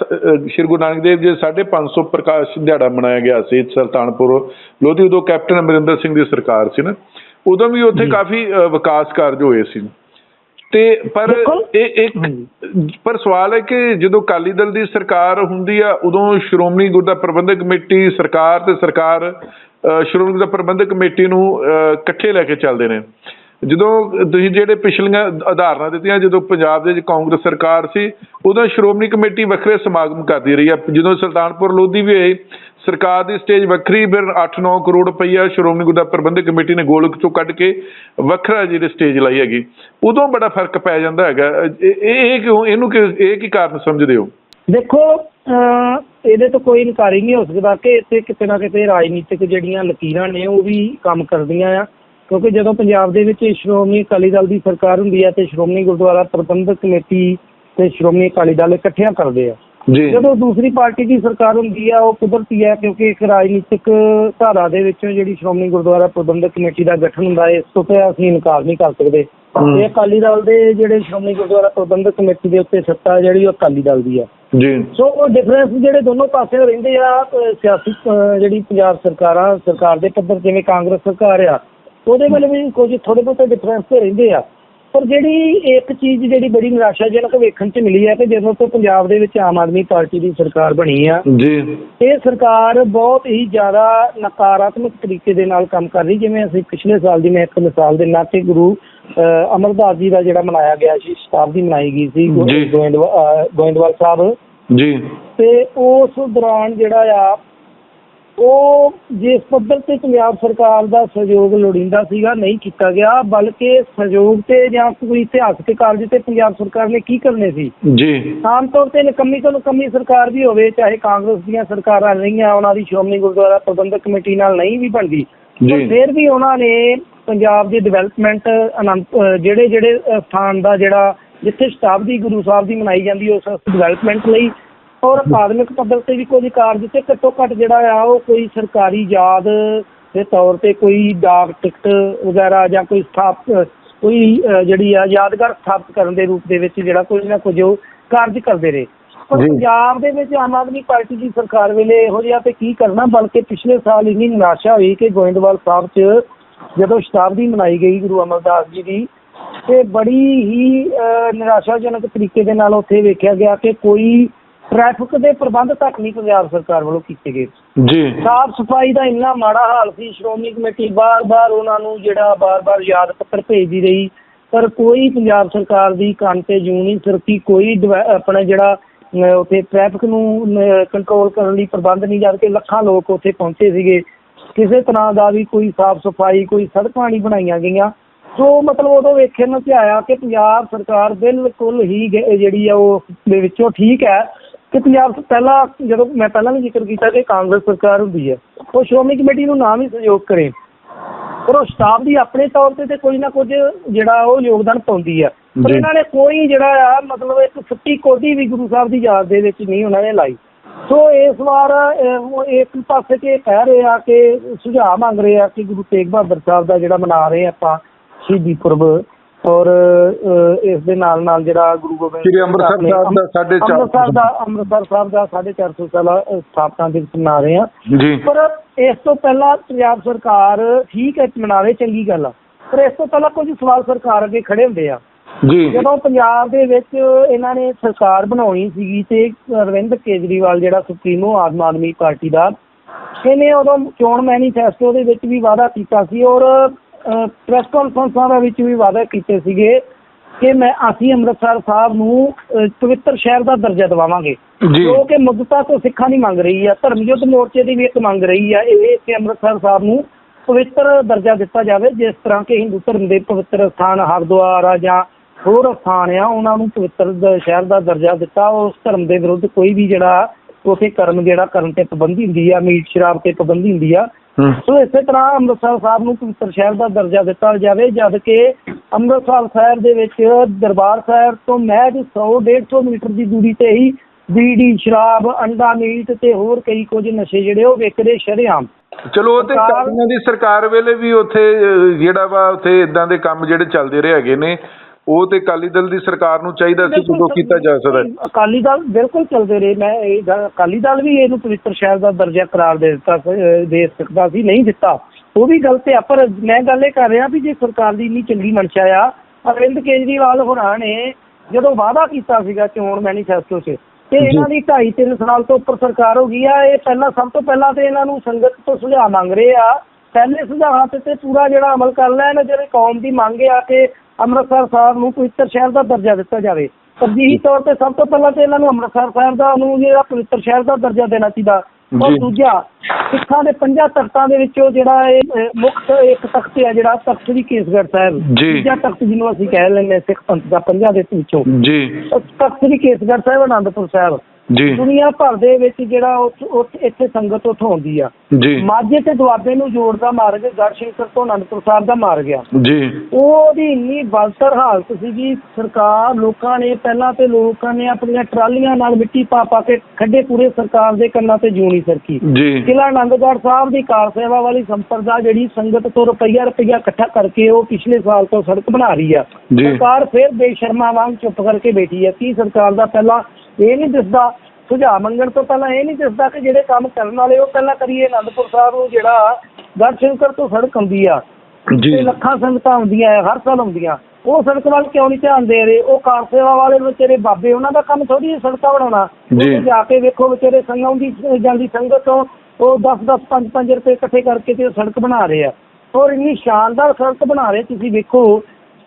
ਸ਼੍ਰੀ ਗੁਰੂ ਨਾਨਕ ਦੇਵ ਜੀ ਦਾ 550 ਪ੍ਰਕਾਸ਼ ਦਿਹਾੜਾ ਮਨਾਇਆ ਗਿਆ ਸੀ ਸੁਲਤਾਨਪੁਰ ਲੋਧੀ ਉਦੋਂ ਕੈਪਟਨ ਅਮਰਿੰਦਰ ਸਿੰਘ ਦੀ ਸਰਕਾਰ ਸੀ ਨਾ। ਉਦੋਂ ਵੀ ਉੱਥੇ ਕਾਫੀ ਵਿਕਾਸ ਕਾਰਜ ਹੋਏ ਸੀ। ਤੇ ਪਰ ਇਹ ਇੱਕ ਪਰ ਸਵਾਲ ਹੈ ਕਿ ਜਦੋਂ ਅਕਾਲੀ ਦਲ ਦੀ ਸਰਕਾਰ ਹੁੰਦੀ ਆ ਉਦੋਂ ਸ਼੍ਰੋਮਣੀ ਗੁਰਦਾ ਪ੍ਰਬੰਧਕ ਕਮੇਟੀ ਸਰਕਾਰ ਤੇ ਸਰਕਾਰ ਸ਼੍ਰੋਮਣੀ ਗੁਰਦਾ ਪ੍ਰਬੰਧਕ ਕਮੇਟੀ ਨੂੰ ਇਕੱਠੇ ਲੈ ਕੇ ਚੱਲਦੇ ਨੇ। ਜਦੋਂ ਤੁਸੀਂ ਜਿਹੜੇ ਪਿਛਲੀਆਂ ਉਦਾਹਰਨਾਂ ਦਿੱਤੀਆਂ ਜਦੋਂ ਪੰਜਾਬ ਦੇ ਵਿੱਚ ਕਾਂਗਰਸ ਸਰਕਾਰ ਸੀ ਉਦੋਂ ਸ਼੍ਰੋਮਣੀ ਕਮੇਟੀ ਵੱਖਰੇ ਸਮਾਗਮ ਕਰਦੀ ਰਹੀ ਆ। ਜਦੋਂ ਸੁਲਤਾਨਪੁਰ ਲੋਧੀ ਵੀ ਹੋਈ ਸਰਕਾਰ ਦੀ ਸਟੇਜ ਵੱਖਰੀ, ਫਿਰ 8-9 ਕਰੋੜ ਰੁਪਈਆ ਸ਼੍ਰੋਮਣੀ ਗੁਰਦਾ ਪ੍ਰਬੰਧਕ ਕਮੇਟੀ ਨੇ ਗੋਲਕ ਚੋਂ ਕੱਢ ਕੇ ਵੱਖਰਾ ਜਿਹੜੀ ਸਟੇਜ ਲਾਈ ਹੈਗੀ। ਉਦੋਂ ਬੜਾ ਫ਼ਰਕ ਪੈ ਜਾਂਦਾ ਹੈਗਾ। ਇਹ ਕਿਉਂ, ਇਹਨੂੰ ਕਿ, ਇਹ ਕੀ ਕਾਰਨ ਸਮਝਦੇ ਹੋ? ਦੇਖੋ ਇਹਦੇ ਤੋਂ ਕੋਈ ਇਨਕਾਰੀ ਨਹੀਂ ਹੋ ਸਕਦਾ ਕਿ ਇੱਥੇ ਕਿਤੇ ਨਾ ਕਿਤੇ ਰਾਜਨੀਤਿਕ ਜਿਹੜੀਆਂ ਲਕੀਰਾਂ ਨੇ, ਉਹ ਵੀ ਕੰਮ ਕਰਦੀਆਂ ਆ। ਕਿਉਂਕਿ ਜਦੋਂ ਪੰਜਾਬ ਦੇ ਵਿੱਚ ਸ਼੍ਰੋਮਣੀ ਅਕਾਲੀ ਦਲ ਦੀ ਸਰਕਾਰ ਹੁੰਦੀ ਹੈ ਤੇ ਸ਼੍ਰੋਮਣੀ ਗੁਰਦੁਆਰਾ ਪ੍ਰਬੰਧਕ ਕਮੇਟੀ ਤੇ ਸ਼੍ਰੋਮਣੀ ਅਕਾਲੀ ਦਲ ਇਕੱਠਿਆਂ ਕਰਦੇ ਆ। ਜੀ। ਜਦੋਂ ਦੂਸਰੀ ਪਾਰਟੀ ਦੀ ਸਰਕਾਰ ਹੁੰਦੀ ਆ ਉਹ ਕੁਦਰਤੀ ਹੈ ਕਿਉਂਕਿ ਇੱਕ ਰਾਜਨੀਤਿਕ ਧਾਰਾ ਦੇ ਵਿੱਚੋਂ ਜਿਹੜੀ ਸ਼੍ਰੋਮਣੀ ਗੁਰਦੁਆਰਾ ਪ੍ਰਬੰਧਕ ਕਮੇਟੀ ਦਾ ਗਠਨ ਹੁੰਦਾ ਹੈ ਇਸ ਤੋਂ ਤੇ ਅਸੀਂ ਇਨਕਾਰ ਨਹੀਂ ਕਰ ਸਕਦੇ। ਇਹ ਅਕਾਲੀ ਦਲ ਦੇ ਜਿਹੜੇ ਸ਼੍ਰੋਮਣੀ ਗੁਰਦੁਆਰਾ ਪ੍ਰਬੰਧਕ ਕਮੇਟੀ ਦੇ ਉੱਤੇ ਸੱਤਾ ਜਿਹੜੀ ਉਹ ਅਕਾਲੀ ਦਲ ਦੀ ਆ। ਜੀ। ਸੋ ਉਹ ਡਿਫਰੈਂਸ ਜਿਹੜੇ ਦੋਨੋਂ ਪਾਸੇ ਰਹਿੰਦੇ ਆ ਸਿਆਸੀ ਜਿਹੜੀ ਪੰਜਾਬ ਸਰਕਾਰਾਂ ਸਰਕਾਰ ਦੇ ਪੱਧਰ ਜਿਵੇਂ ਕਾਂਗਰਸ ਸਰਕਾਰ ਆ ਉਹਦੇ ਵੱਲ ਵੀ ਕੁਝ ਥੋੜੇ ਬਹੁਤੇ ਡਿਫਰੈਂਸ ਤੇ ਰਹਿੰਦੇ ਆ। ਪਰ ਜਿਹੜੀ ਇੱਕ ਚੀਜ਼ ਜਿਹੜੀ ਬੜੀ ਨਿਰਾਸ਼ਾਜਨਕ ਵੇਖਣ 'ਚ ਮਿਲੀ ਹੈ ਕਿ ਜਦੋਂ ਤੋਂ ਪੰਜਾਬ ਦੇ ਵਿੱਚ ਆਮ ਆਦਮੀ ਪਾਰਟੀ ਦੀ ਸਰਕਾਰ ਬਣੀ ਆ ਜੀ। ਇਹ ਸਰਕਾਰ ਬਹੁਤ ਹੀ ਜ਼ਿਆਦਾ ਨਕਾਰਾਤਮਕ ਤਰੀਕੇ ਦੇ ਨਾਲ ਕੰਮ ਕਰ ਰਹੀ ਜਿਵੇਂ ਅਸੀਂ ਪਿਛਲੇ ਸਾਲ ਦੀ ਮੈਂ ਇੱਕ ਮਿਸਾਲ ਦਿੰਨਾ ਕਿ ਗੁਰੂ ਅਮਰਦਾਸ ਜੀ ਦਾ ਜਿਹੜਾ ਮਨਾਇਆ ਗਿਆ ਸੀ ਸ਼ਤਾਬਦੀ ਮਨਾਈ ਗਈ ਸੀ ਗੋਇੰਦਵਾਲ ਸਾਹਿਬ। ਜੀ। ਤੇ ਉਸ ਦੌਰਾਨ ਜਿਹੜਾ ਆ ਉਹ ਜਿਸ ਪੱਧਰ ਤੇ ਪੰਜਾਬ ਸਰਕਾਰ ਦਾ ਸਹਿਯੋਗ ਲੋੜੀਂਦਾ ਸੀਗਾ ਨਹੀਂ ਕੀਤਾ ਗਿਆ ਬਲਕਿ ਸਹਿਯੋਗ ਤੇ ਜਾਂ ਕੋਈ ਇਤਿਹਾਸਕ ਕਾਰਜ ਤੇ ਪੰਜਾਬ ਸਰਕਾਰ ਨੇ ਕੀ ਕਰਨੇ ਸੀ? ਜੀ। ਆਮ ਤੌਰ ਤੇ ਨਿਕੰਮੀ ਤੋਂ ਨਿਕੰਮੀ ਸਰਕਾਰ ਵੀ ਹੋਵੇ ਚਾਹੇ ਕਾਂਗਰਸ ਦੀਆਂ ਸਰਕਾਰਾਂ ਰਹੀਆਂ ਉਹਨਾਂ ਦੀ ਸ਼੍ਰੋਮਣੀ ਗੁਰਦੁਆਰਾ ਪ੍ਰਬੰਧਕ ਕਮੇਟੀ ਨਾਲ ਨਹੀਂ ਵੀ ਬਣਦੀ। ਪਰ ਜੀ ਫਿਰ ਵੀ ਉਹਨਾਂ ਨੇ ਪੰਜਾਬ ਦੀ ਡਿਵੈਲਪਮੈਂਟ ਅਨੰਤ ਜਿਹੜੇ ਜਿਹੜੇ ਸਥਾਨ ਦਾ ਜਿਹੜਾ ਜਿੱਥੇ ਸ਼ਤਾਬਦੀ ਗੁਰੂ ਸਾਹਿਬ ਦੀ ਮਨਾਈ ਜਾਂਦੀ ਉਸ ਡਿਵੈਲਪਮੈਂਟ ਲਈ ਔਰ ਅਕਾਦਮਿਕ ਪੱਧਰ ਤੇ ਵੀ ਕੁਝ ਕਾਰਜ ਤੇ ਘੱਟੋ ਘੱਟ ਜਿਹੜਾ ਆ ਉਹ ਕੋਈ ਸਰਕਾਰੀ ਯਾਦ ਦੇ ਤੌਰ ਤੇ ਕੋਈ ਡਾਕ ਟਿਕਟ ਵਗੈਰਾ ਜਾਂ ਕੋਈ ਸਥਾਪਿਤ ਕੋਈ ਜਿਹੜੀ ਆ ਯਾਦਗਾਰ ਸਥਾਪਿਤ ਕਰਨ ਦੇ ਰੂਪ ਦੇ ਵਿੱਚ ਜਿਹੜਾ ਕੋਈ ਨਾ ਕੁਝ ਉਹ ਕਾਰਜ ਕਰਦੇ ਰਹੇ ਪਰ। ਪੰਜਾਬ ਦੇ ਵਿੱਚ ਆਮ ਆਦਮੀ ਪਾਰਟੀ ਦੀ ਸਰਕਾਰ ਵੇਲੇ ਇਹੋ ਜਿਹਾ ਤੇ ਕੀ ਕਰਨਾ ਬਲਕਿ ਪਿਛਲੇ ਸਾਲ ਇੰਨੀ ਨਿਰਾਸ਼ਾ ਹੋਈ ਕਿ ਗੋਇੰਦਵਾਲ ਸਾਹਿਬ 'ਚ ਜਦੋਂ ਸ਼ਤਾਬਦੀ ਮਨਾਈ ਗਈ ਗੁਰੂ ਅਮਰਦਾਸ ਜੀ ਦੀ ਤੇ ਬੜੀ ਹੀ ਨਿਰਾਸ਼ਾਜਨਕ ਤਰੀਕੇ ਦੇ ਨਾਲ ਉੱਥੇ ਵੇਖਿਆ ਗਿਆ ਕਿ ਕੋਈ ਟ੍ਰੈਫਿਕ ਦੇ ਪ੍ਰਬੰਧ ਤੱਕ ਨਹੀਂ ਪੰਜਾਬ ਸਰਕਾਰ ਵੱਲੋਂ ਕੀਤੇ ਗਏ। ਜੀ। ਸਾਫ਼ ਸਫ਼ਾਈ ਦਾ ਇੰਨਾ ਮਾੜਾ ਹਾਲ ਸੀ ਸ਼੍ਰੋਮਣੀ ਕਮੇਟੀ ਬਾਰ-ਬਾਰ ਉਹਨਾਂ ਨੂੰ ਜਿਹੜਾ ਬਾਰ-ਬਾਰ ਯਾਦ ਪੱਤਰ ਭੇਜਦੀ ਰਹੀ ਪਰ ਕੋਈ ਪੰਜਾਬ ਸਰਕਾਰ ਦੀ ਕੰਨ ਤੇ ਜੂੰ ਨਹੀਂ ਸਰਕੀ ਕੋਈ ਆਪਣਾ ਜਿਹੜਾ ਉੱਥੇ ਟ੍ਰੈਫਿਕ ਨੂੰ ਕੰਟਰੋਲ ਕਰਨ ਲਈ ਪ੍ਰਬੰਧ ਨਹੀਂ ਜਦ ਕਿ ਲੱਖਾਂ ਲੋਕ ਉੱਥੇ ਪਹੁੰਚੇ ਸੀਗੇ। ਕਿਸੇ ਤਰ੍ਹਾਂ ਦਾ ਵੀ ਕੋਈ ਸਾਫ਼ ਸਫ਼ਾਈ ਕੋਈ ਸੜਕਾਂ ਨਹੀਂ ਬਣਾਈਆਂ ਗਈਆਂ। ਸੋ ਮਤਲਬ ਉਦੋਂ ਵੇਖਣ ਨੂੰ ਆਇਆ ਕਿ ਪੰਜਾਬ ਸਰਕਾਰ ਬਿਲਕੁਲ ਹੀ ਜਿਹੜੀ ਆ ਉਹ ਦੇ ਵਿੱਚੋਂ ਠੀਕ ਹੈ ਕਿ ਪੰਜਾਬ ਸ- ਪਹਿਲਾਂ ਜਦੋਂ ਮੈਂ ਪਹਿਲਾਂ ਵੀ ਜ਼ਿਕਰ ਕੀਤਾ ਕਿ ਕਾਂਗਰਸ ਸਰਕਾਰ ਹੁੰਦੀ ਹੈ ਉਹ ਸ਼੍ਰੋਮਣੀ ਕਮੇਟੀ ਨੂੰ ਨਾ ਵੀ ਸਹਿਯੋਗ ਕਰੇ। ਪਰ ਉਹ ਸਟਾਫ ਦੀ ਆਪਣੇ ਤੌਰ ਤੇ ਤੇ ਕੋਈ ਨਾ ਕੁਝ ਜਿਹੜਾ ਉਹ ਯੋਗਦਾਨ ਪਾਉਂਦੀ ਆ। ਪਰ ਜੀ। ਇਹਨਾਂ ਨੇ ਕੋਈ ਜਿਹੜਾ ਆ ਮਤਲਬ ਇੱਕ ਫੁੱਟੀ ਕੋਡੀ ਵੀ ਗੁਰੂ ਸਾਹਿਬ ਦੀ ਯਾਦ ਦੇ ਵਿੱਚ ਨਹੀਂ ਉਹਨਾਂ ਨੇ ਲਾਈ। ਸੋ ਇਸ ਵਾਰ ਅਹ, ਉਹ ਇੱਕ ਪਾਸੇ ਤੇ ਇਹ ਕਹਿ ਰਹੇ ਆ ਕਿ ਸੁਝਾਅ ਮੰਗ ਰਹੇ ਆ ਕਿ ਗੁਰੂ ਤੇਗ ਬਹਾਦਰ ਸਾਹਿਬ ਦਾ ਜਿਹੜਾ ਮਨਾ ਰਹੇ ਆਪਾਂ ਸ਼ਹੀਦੀ ਪੁਰਬ ਔਰ ਅਹ, ਇਸ ਦੇ ਨਾਲ ਨਾਲ ਜਿਹੜਾ ਗੁਰੂ ਗੋਬਿੰਦ ਸ੍ਰੀ ਅੰਮ੍ਰਿਤਸਰ ਨੇ ਸਾਹਿਬ ਦਾ ਸਾਢੇ ਚਾਰ ਸੌ ਅੰਮ੍ਰਿਤਸਰ ਦਾ ਅੰਮ੍ਰਿਤਸਰ ਸਾਹਿਬ ਦਾ 450 ਸਾਲਾ ਅਹ, ਸਥਾਪਨਾ ਦਿਵਸ ਮਨਾ ਰਹੇ ਆ ਜੀ। ਪਰ ਇਸ ਤੋਂ ਪਹਿਲਾਂ ਪੰਜਾਬ ਸਰਕਾਰ ਠੀਕ ਹੈ ਮਨਾਵੇ ਚੰਗੀ ਗੱਲ ਆ। ਪਰ ਇਸ ਤੋਂ ਪਹਿਲਾਂ ਕੁਝ ਸਵਾਲ ਸਰਕਾਰ ਅੱਗੇ ਖੜੇ ਹੁੰਦੇ ਆ। ਜੀ। ਜਦੋਂ ਪੰਜਾਬ ਦੇ ਵਿੱਚ ਇਹਨਾਂ ਨੇ ਸਰਕਾਰ ਬਣਾਉਣੀ ਸੀਗੀ ਤੇ ਅਰਵਿੰਦ ਕੇਜਰੀਵਾਲ ਜਿਹੜਾ ਸੁਪਰੀਮੋ ਆਮ ਆਦਮੀ ਪਾਰਟੀ ਦਾ ਇਹਨੇ ਉਦੋਂ ਚੋਣ ਮੈਨੀਫੈਸਟੋ ਦੇ ਵਿੱਚ ਵੀ ਵਾਅਦਾ ਕੀਤਾ ਸੀ ਔਰ ਪ੍ਰੈਸ ਕਾਨਫਰੰਸਾਂ ਦੇ ਵਿੱਚ ਵੀ ਵਾਅਦਾ ਕੀਤੇ ਸੀਗੇ ਕਿ ਮੈਂ ਅਸੀਂ ਅੰਮ੍ਰਿਤਸਰ ਸਾਹਿਬ ਨੂੰ ਅਹ, ਪਵਿੱਤਰ ਸ਼ਹਿਰ ਦਾ ਦਰਜਾ ਦਿਵਾਵਾਂਗੇ। ਜੀ। ਜੋ ਕਿ ਮੁੱਦਤਾ ਤੋਂ ਸਿੱਖਾਂ ਦੀ ਮੰਗ ਰਹੀ ਆ ਧਰਮ ਯੁੱਧ ਮੋਰਚੇ ਦੀ ਵੀ ਇੱਕ ਮੰਗ ਰਹੀ ਆ ਇਹ ਕਿ ਅੰਮ੍ਰਿਤਸਰ ਸਾਹਿਬ ਨੂੰ ਪਵਿੱਤਰ ਦਰਜਾ ਦਿੱਤਾ ਜਾਵੇ ਜਿਸ ਤਰ੍ਹਾਂ ਕਿ ਹਿੰਦੂ ਧਰਮ ਦੇ ਪਵਿੱਤਰ ਸਥਾਨ ਹਰਿਦੁਆਰ ਆ ਜਾਂ ਹੋਰ ਸਥਾਨ ਆ ਉਹਨਾਂ ਨੂੰ ਪਵਿੱਤਰ ਦ- ਸ਼ਹਿਰ ਦਾ ਦਰਜਾ ਦਿੱਤਾ। ਉਸ ਧਰਮ ਦੇ ਵਿਰੁੱਧ ਕੋਈ ਵੀ ਜਿਹੜਾ ਉਥੇ ਕਰਮ ਜਿਹੜਾ ਕਰਨ ਤੇ ਪਾਬੰਦੀ ਹੁੰਦੀ ਆ ਮੀਟ ਸ਼ਰਾਬ ਤੇ ਪਾਬੰਦੀ ਹੁੰਦੀ ਆ ਸੋ ਇਸੇ ਤਰ੍ਹਾਂ ਅੰਮ੍ਰਿਤਸਰ ਸਾਹਿਬ ਨੂੰ ਪਵਿੱਤਰ ਸ਼ਹਿਰ ਦਾ ਦਰਜਾ ਦਿੱਤਾ ਜਾਵੇ ਜਦ ਕਿ ਅੰਮ੍ਰਿਤਸਰ ਸਾਹਿਬ ਦੇ ਵਿੱਚ ਦਰਬਾਰ ਸਾਹਿਬ ਤੋਂ ਮਹਿਜ 100 150 ਮੀਟਰ ਦੀ ਦੂਰੀ ਤੇ ਹੀ ਬੀੜੀ ਸ਼ਰਾਬ ਅੰਡਾ ਮੀਟ ਤੇ ਹੋਰ ਕਈ ਕੁਝ ਨਸ਼ੇ ਜਿਹੜੇ ਉਹ ਵਿਕਦੇ ਸ਼ਰੇਆਮ। ਚਲੋ ਉਹ ਤੇ ਕਾਲੀਆਂ ਦੀ ਸਰਕਾਰ ਵੇਲੇ ਵੀ ਉੱਥੇ ਜਿਹੜਾ ਵਾ ਉੱਥੇ ਇਦਾਂ ਦੇ ਕੰਮ ਜਿਹੜੇ ਚੱਲਦੇ ਰਹੇ ਹੈਗੇ ਨੇ। ਉਹ ਤੇ ਅਕਾਲੀ ਦਲ ਦੀ ਸਰਕਾਰ ਨੂੰ ਚਾਹੀਦਾ ਸੀ ਕਿ ਉਹ ਕੀਤਾ ਜਾ ਸਕਦਾ। ਅਕਾਲੀ ਦਲ ਬਿਲਕੁਲ ਚੱਲਦੇ ਰਹੇ। ਮੈਂ ਇਹ ਅਕਾਲੀ ਦਲ ਵੀ ਇਹਨੂੰ ਪਵਿੱਤਰ ਸ਼ਹਿਰ ਦਾ ਦਰਜਾ ਕਰਾਰ ਦੇ ਦਿੱਤਾ ਦੇ ਸਕਦਾ ਸੀ ਨਹੀਂ ਦਿੱਤਾ। ਉਹ ਵੀ ਗਲਤ ਹੈ ਪਰ ਮੈਂ ਗੱਲ ਇਹ ਕਰ ਰਿਹਾ ਵੀ ਜੇ ਸਰਕਾਰ ਦੀ ਇੰਨੀ ਚੰਗੀ ਮਨਸ਼ਾ ਆ ਅਰਵਿੰਦ ਕੇਜਰੀਵਾਲ ਹੋਰਾਂ ਨੇ ਜਦੋਂ ਵਾਅਦਾ ਕੀਤਾ ਸੀਗਾ ਚੋਣ ਮੈਨੀਫੈਸਟੋ 'ਚ ਤੇ ਇਹਨਾਂ ਦੀ 2.5 3 ਸਾਲ ਤੋਂ ਉੱਪਰ ਸਰਕਾਰ ਹੋ ਗਈ ਆ ਇਹ ਪਹਿਲਾਂ ਸਭ ਤੋਂ ਪਹਿਲਾਂ ਤੇ ਇਹਨਾਂ ਨੂੰ ਸੰਗਤ ਤੋਂ ਸੁਝਾਅ ਮੰਗ ਰਹੇ ਆ। ਪਹਿਲੇ ਸੁਝਾਅ ਤੇ ਤੇ ਪੂਰਾ ਜਿਹੜਾ ਅਮਲ ਕਰ ਲੈਣ ਜਿਹੜੇ ਕੌਮ ਦੀ ਮੰਗ ਆ ਕਿ ਅੰਮ੍ਰਿਤਸਰ ਸਾਹਿਬ ਨੂੰ ਪਵਿੱਤਰ ਸ਼ਹਿਰ ਦਾ ਦਰਜਾ ਦਿੱਤਾ ਜਾਵੇ। ਤਰਜੀਹੀ ਤੌਰ ਤੇ ਸਭ ਤੋਂ ਪਹਿਲਾਂ ਤੇ ਇਹਨਾਂ ਨੂੰ ਅੰਮ੍ਰਿਤਸਰ ਸਾਹਿਬ ਦਾ ਨੂੰ ਜਿਹੜਾ ਪਵਿੱਤਰ ਸ਼ਹਿਰ ਦਾ ਦਰਜਾ ਦੇਣਾ ਚਾਹੀਦਾ। ਔਰ। ਦੂਜਾ ਸਿੱਖਾਂ ਦੇ ਪੰਜਾਂ ਤਖਤਾਂ ਦੇ ਵਿੱਚੋਂ ਜਿਹੜਾ ਇਹ ਮੁੱਖ ਇੱਕ ਤਖਤ ਹੈ ਜਿਹੜਾ ਤਖਤ ਸ੍ਰੀ ਕੇਸਗੜ੍ਹ ਸਾਹਿਬ। ਜੀ। ਤੀਜਾ ਤਖਤ ਜਿਹਨੂੰ ਅਸੀਂ ਕਹਿ ਲੈਂਦੇ ਸਿੱਖ ਪੰਥ ਦਾ ਪੰਜਾਂ ਦੇ ਵਿੱਚੋਂ। ਜੀ। ਤਖਤ ਸ੍ਰੀ ਕੇਸਗੜ੍ਹ ਸਾਹਿਬ ਅਨੰਦਪੁਰ ਸਾਹਿਬ। ਜੀ। ਦੁਨੀਆ ਭਰ ਦੇ ਵਿੱਚ ਜਿਹੜਾ ਉੱਥ- ਉੱਥ- ਇੱਥੇ ਸੰਗਤ ਉੱਥੋਂ ਆਉਂਦੀ ਆ। ਜੀ। ਮਾਝੇ ਤੇ ਦੁਆਬੇ ਨੂੰ ਜੋੜਦਾ ਮਾਰਗ ਗੜਸ਼ੰਕਰ ਤੋਂ ਅਨੰਦਪੁਰ ਸਾਹਿਬ ਦਾ ਮਾਰਗ ਆ। ਜੀ। ਉਹਦੀ ਇੰਨੀ ਬਦਤਰ ਹਾਲਤ ਸੀਗੀ ਸਰਕਾਰ ਲੋਕਾਂ ਨੇ ਪਹਿਲਾਂ ਤੇ ਲੋਕਾਂ ਨੇ ਆਪਣੀਆਂ ਟਰਾਲੀਆਂ ਨਾਲ ਮਿੱਟੀ ਪਾ ਪਾ ਕੇ ਖੱਡੇ ਪੂਰੇ ਸਰਕਾਰ ਦੇ ਕੰਨਾਂ ਤੇ ਜੂਣੀ ਸਰਕੀ। ਜੀ। ਕਿਲਾ ਆਨੰਦਗੜ੍ਹ ਸਾਹਿਬ ਦੀ ਕਾਰ ਸੇਵਾ ਵਾਲੀ ਸੰਪਰਦਾ ਜਿਹੜੀ ਸੰਗਤ ਤੋਂ ਰੁਪਈਆ ਰੁਪਈਆ ਇਕੱਠਾ ਕਰਕੇ ਉਹ ਪਿਛਲੇ ਸਾਲ ਤੋਂ ਸੜਕ ਬਣਾ ਰਹੀ ਆ। ਜੀ। ਸਰਕਾਰ ਫਿਰ ਬੇਸ਼ਰਮਾ ਵਾਂਗ ਚੁੱਪ ਕਰਕੇ ਬੈਠੀ ਆ। ਕੀ ਸਰਕਾਰ ਦਾ ਪਹਿਲਾਂ ਇਹ ਨਹੀਂ ਦਿਸਦਾ। ਸੁਝਾਅ ਮੰਗਣ ਤੋਂ ਪਹਿਲਾਂ ਇਹ ਨਹੀਂ ਦਿਸਦਾ ਕਿ ਜਿਹੜੇ ਕੰਮ ਕਰਨ ਵਾਲੇ ਉਹ ਪਹਿਲਾਂ ਕਰੀਏ। ਆਨੰਦਪੁਰ ਸਾਹਿਬ ਨੂੰ ਜਿਹੜਾ ਗੜਸ਼ੰਕਰ ਤੋਂ ਸੜਕ ਆਉਂਦੀ ਆ ਜੀ। ਤੇ ਲੱਖਾਂ ਸੰਗਤਾਂ ਆਉਂਦੀਆਂ ਹੈ, ਹਰ ਸਾਲ ਆਉਂਦੀਆਂ। ਉਹ ਸੜਕ ਵੱਲ ਕਿਉਂ ਨਹੀਂ ਧਿਆਨ ਦੇ ਰਹੇ? ਉਹ ਕਾਰ ਸੇਵਾ ਵਾਲੇ ਵਿਚਾਰੇ ਬਾਬੇ ਉਹਨਾਂ ਦਾ ਕੰਮ ਥੋੜੀ ਸੜਕਾਂ ਬਣਾਉਣਾ। ਜੀ। ਜਾ ਕੇ ਵੇਖੋ ਵਿਚਾਰੇ ਸੰਗਮ ਦੀ ਜਾਂਦੀ ਸੰਗਤ ਤੋਂ ਉਹ 10 10 5 5 ਰੁਪਏ ਇਕੱਠੇ ਕਰਕੇ ਤੇ ਉਹ ਸੜਕ ਬਣਾ ਰਹੇ ਆ। ਔਰ ਇੰਨੀ ਸ਼ਾਨਦਾਰ ਸੜਕ ਬਣਾ ਰਹੇ ਤੁਸੀਂ ਵੇਖੋ।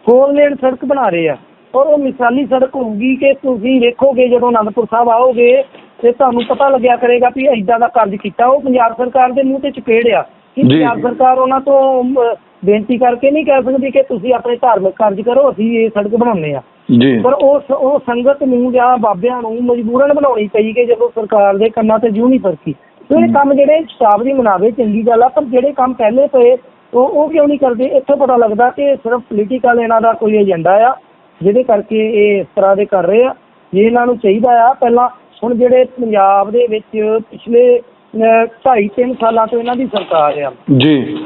ਫੋਰ ਲੇਨ ਸੜਕ ਬਣਾ ਰਹੇ ਆ। ਔਰ ਉਹ ਮਿਸਾਲੀ ਸੜਕ ਹੋਊਗੀ ਕਿ ਤੁਸੀਂ ਵੇਖੋਗੇ ਜਦੋਂ ਅਨੰਦਪੁਰ ਸਾਹਿਬ ਆਓਗੇ ਤੇ ਤੁਹਾਨੂੰ ਪਤਾ ਲੱਗਿਆ ਕਰੇਗਾ ਵੀ ਐਦਾਂ ਦਾ ਕਾਰਜ ਕੀਤਾ। ਉਹ ਪੰਜਾਬ ਸਰਕਾਰ ਦੇ ਮੂੰਹ ਤੇ ਚਪੇੜ ਆ। ਕਿ ਜੀ। ਪੰਜਾਬ ਸਰਕਾਰ ਉਹਨਾਂ ਤੋਂ ਅਮ, ਬੇਨਤੀ ਕਰਕੇ ਨਹੀਂ ਕਹਿ ਸਕਦੀ ਕਿ ਤੁਸੀਂ ਆਪਣੇ ਧਾਰਮਿਕ ਕਾਰਜ ਕਰੋ ਅਸੀਂ ਇਹ ਸੜਕ ਬਣਾਉਂਦੇ ਆ। ਜੀ। ਪਰ ਉਹ ਸ- ਉਹ ਸੰਗਤ ਨੂੰ ਜਾਂ ਬਾਬਿਆਂ ਨੂੰ ਮਜਬੂਰਨ ਬਣਾਉਣੀ ਪਈ ਕਿ ਜਦੋਂ ਸਰਕਾਰ ਦੇ ਕੰਨਾਂ ਤੇ ਜੂ ਨਹੀਂ ਸਰਕੀ ਤੇ ਇਹ ਕੰਮ ਜਿਹੜੇ ਸਟਾਫ ਦੀ ਮਨਾਵੇ ਚੰਗੀ ਗੱਲ ਆ ਪਰ ਜਿਹੜੇ ਕੰਮ ਪਹਿਲੇ ਪਏ ਉਹ ਉਹ ਕਿਉਂ ਨਹੀਂ ਕਰਦੇ? ਇੱਥੋਂ ਪਤਾ ਲੱਗਦਾ ਕਿ ਸਿਰਫ ਪੋਲੀਟੀਕਲ ਇਹਨਾਂ ਦਾ ਕੋਈ ਏਜੰਡਾ ਆ। ਜਿਹਦੇ ਕਰਕੇ ਇਹ ਇਸ ਤਰ੍ਹਾਂ ਦੇ ਕਰ ਰਹੇ ਆ। ਜੇ ਇਹਨਾਂ ਨੂੰ ਚਾਹੀਦਾ ਆ, ਪਹਿਲਾਂ ਹੁਣ ਜਿਹੜੇ ਪੰਜਾਬ ਦੇ ਵਿੱਚ ਪਿਛਲੇ 2.5 3 ਸਾਲਾਂ ਤੋਂ ਇਹਨਾਂ ਦੀ ਸਰਕਾਰ ਆ। ਜੀ।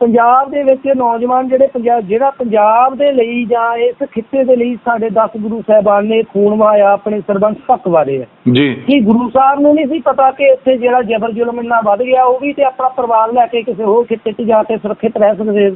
ਪੰਜਾਬ ਦੇ ਵਿੱਚ ਨੌਜਵਾਨ ਜਿਹੜੇ ਪੰਜਾਬ ਜਿਹੜਾ ਪੰਜਾਬ ਦੇ ਲਈ ਜਾਂ ਇਸ ਖਿੱਤੇ ਦੇ ਲਈ ਸਾਡੇ 10 ਗੁਰੂ ਸਾਹਿਬਾਨ ਨੇ ਖੂਨ ਵਹਾਇਆ ਆਪਣੇ ਸਰਬੰਸ ਭੱਕ ਵਾਰੇ ਆ ਜੀ ਕਿ ਗੁਰੂ ਸਾਹਿਬ ਨੂੰ ਨਹੀਂ ਸੀ ਪਤਾ ਕਿ ਇੱਥੇ ਜਿਹੜਾ ਜਬਰ ਜ਼ੁਲਮ ਇੰਨਾ ਵੱਧ ਗਿਆ ਉਹ ਵੀ ਤੇ ਆਪਣਾ ਪਰਿਵਾਰ ਲੈ ਕੇ ਕਿਸੇ ਹੋਰ ਖਿੱਤੇ 'ਚ ਜਾ ਕੇ ਸੁਰੱਖਿਅਤ ਰਹਿ ਸਕਦੇ।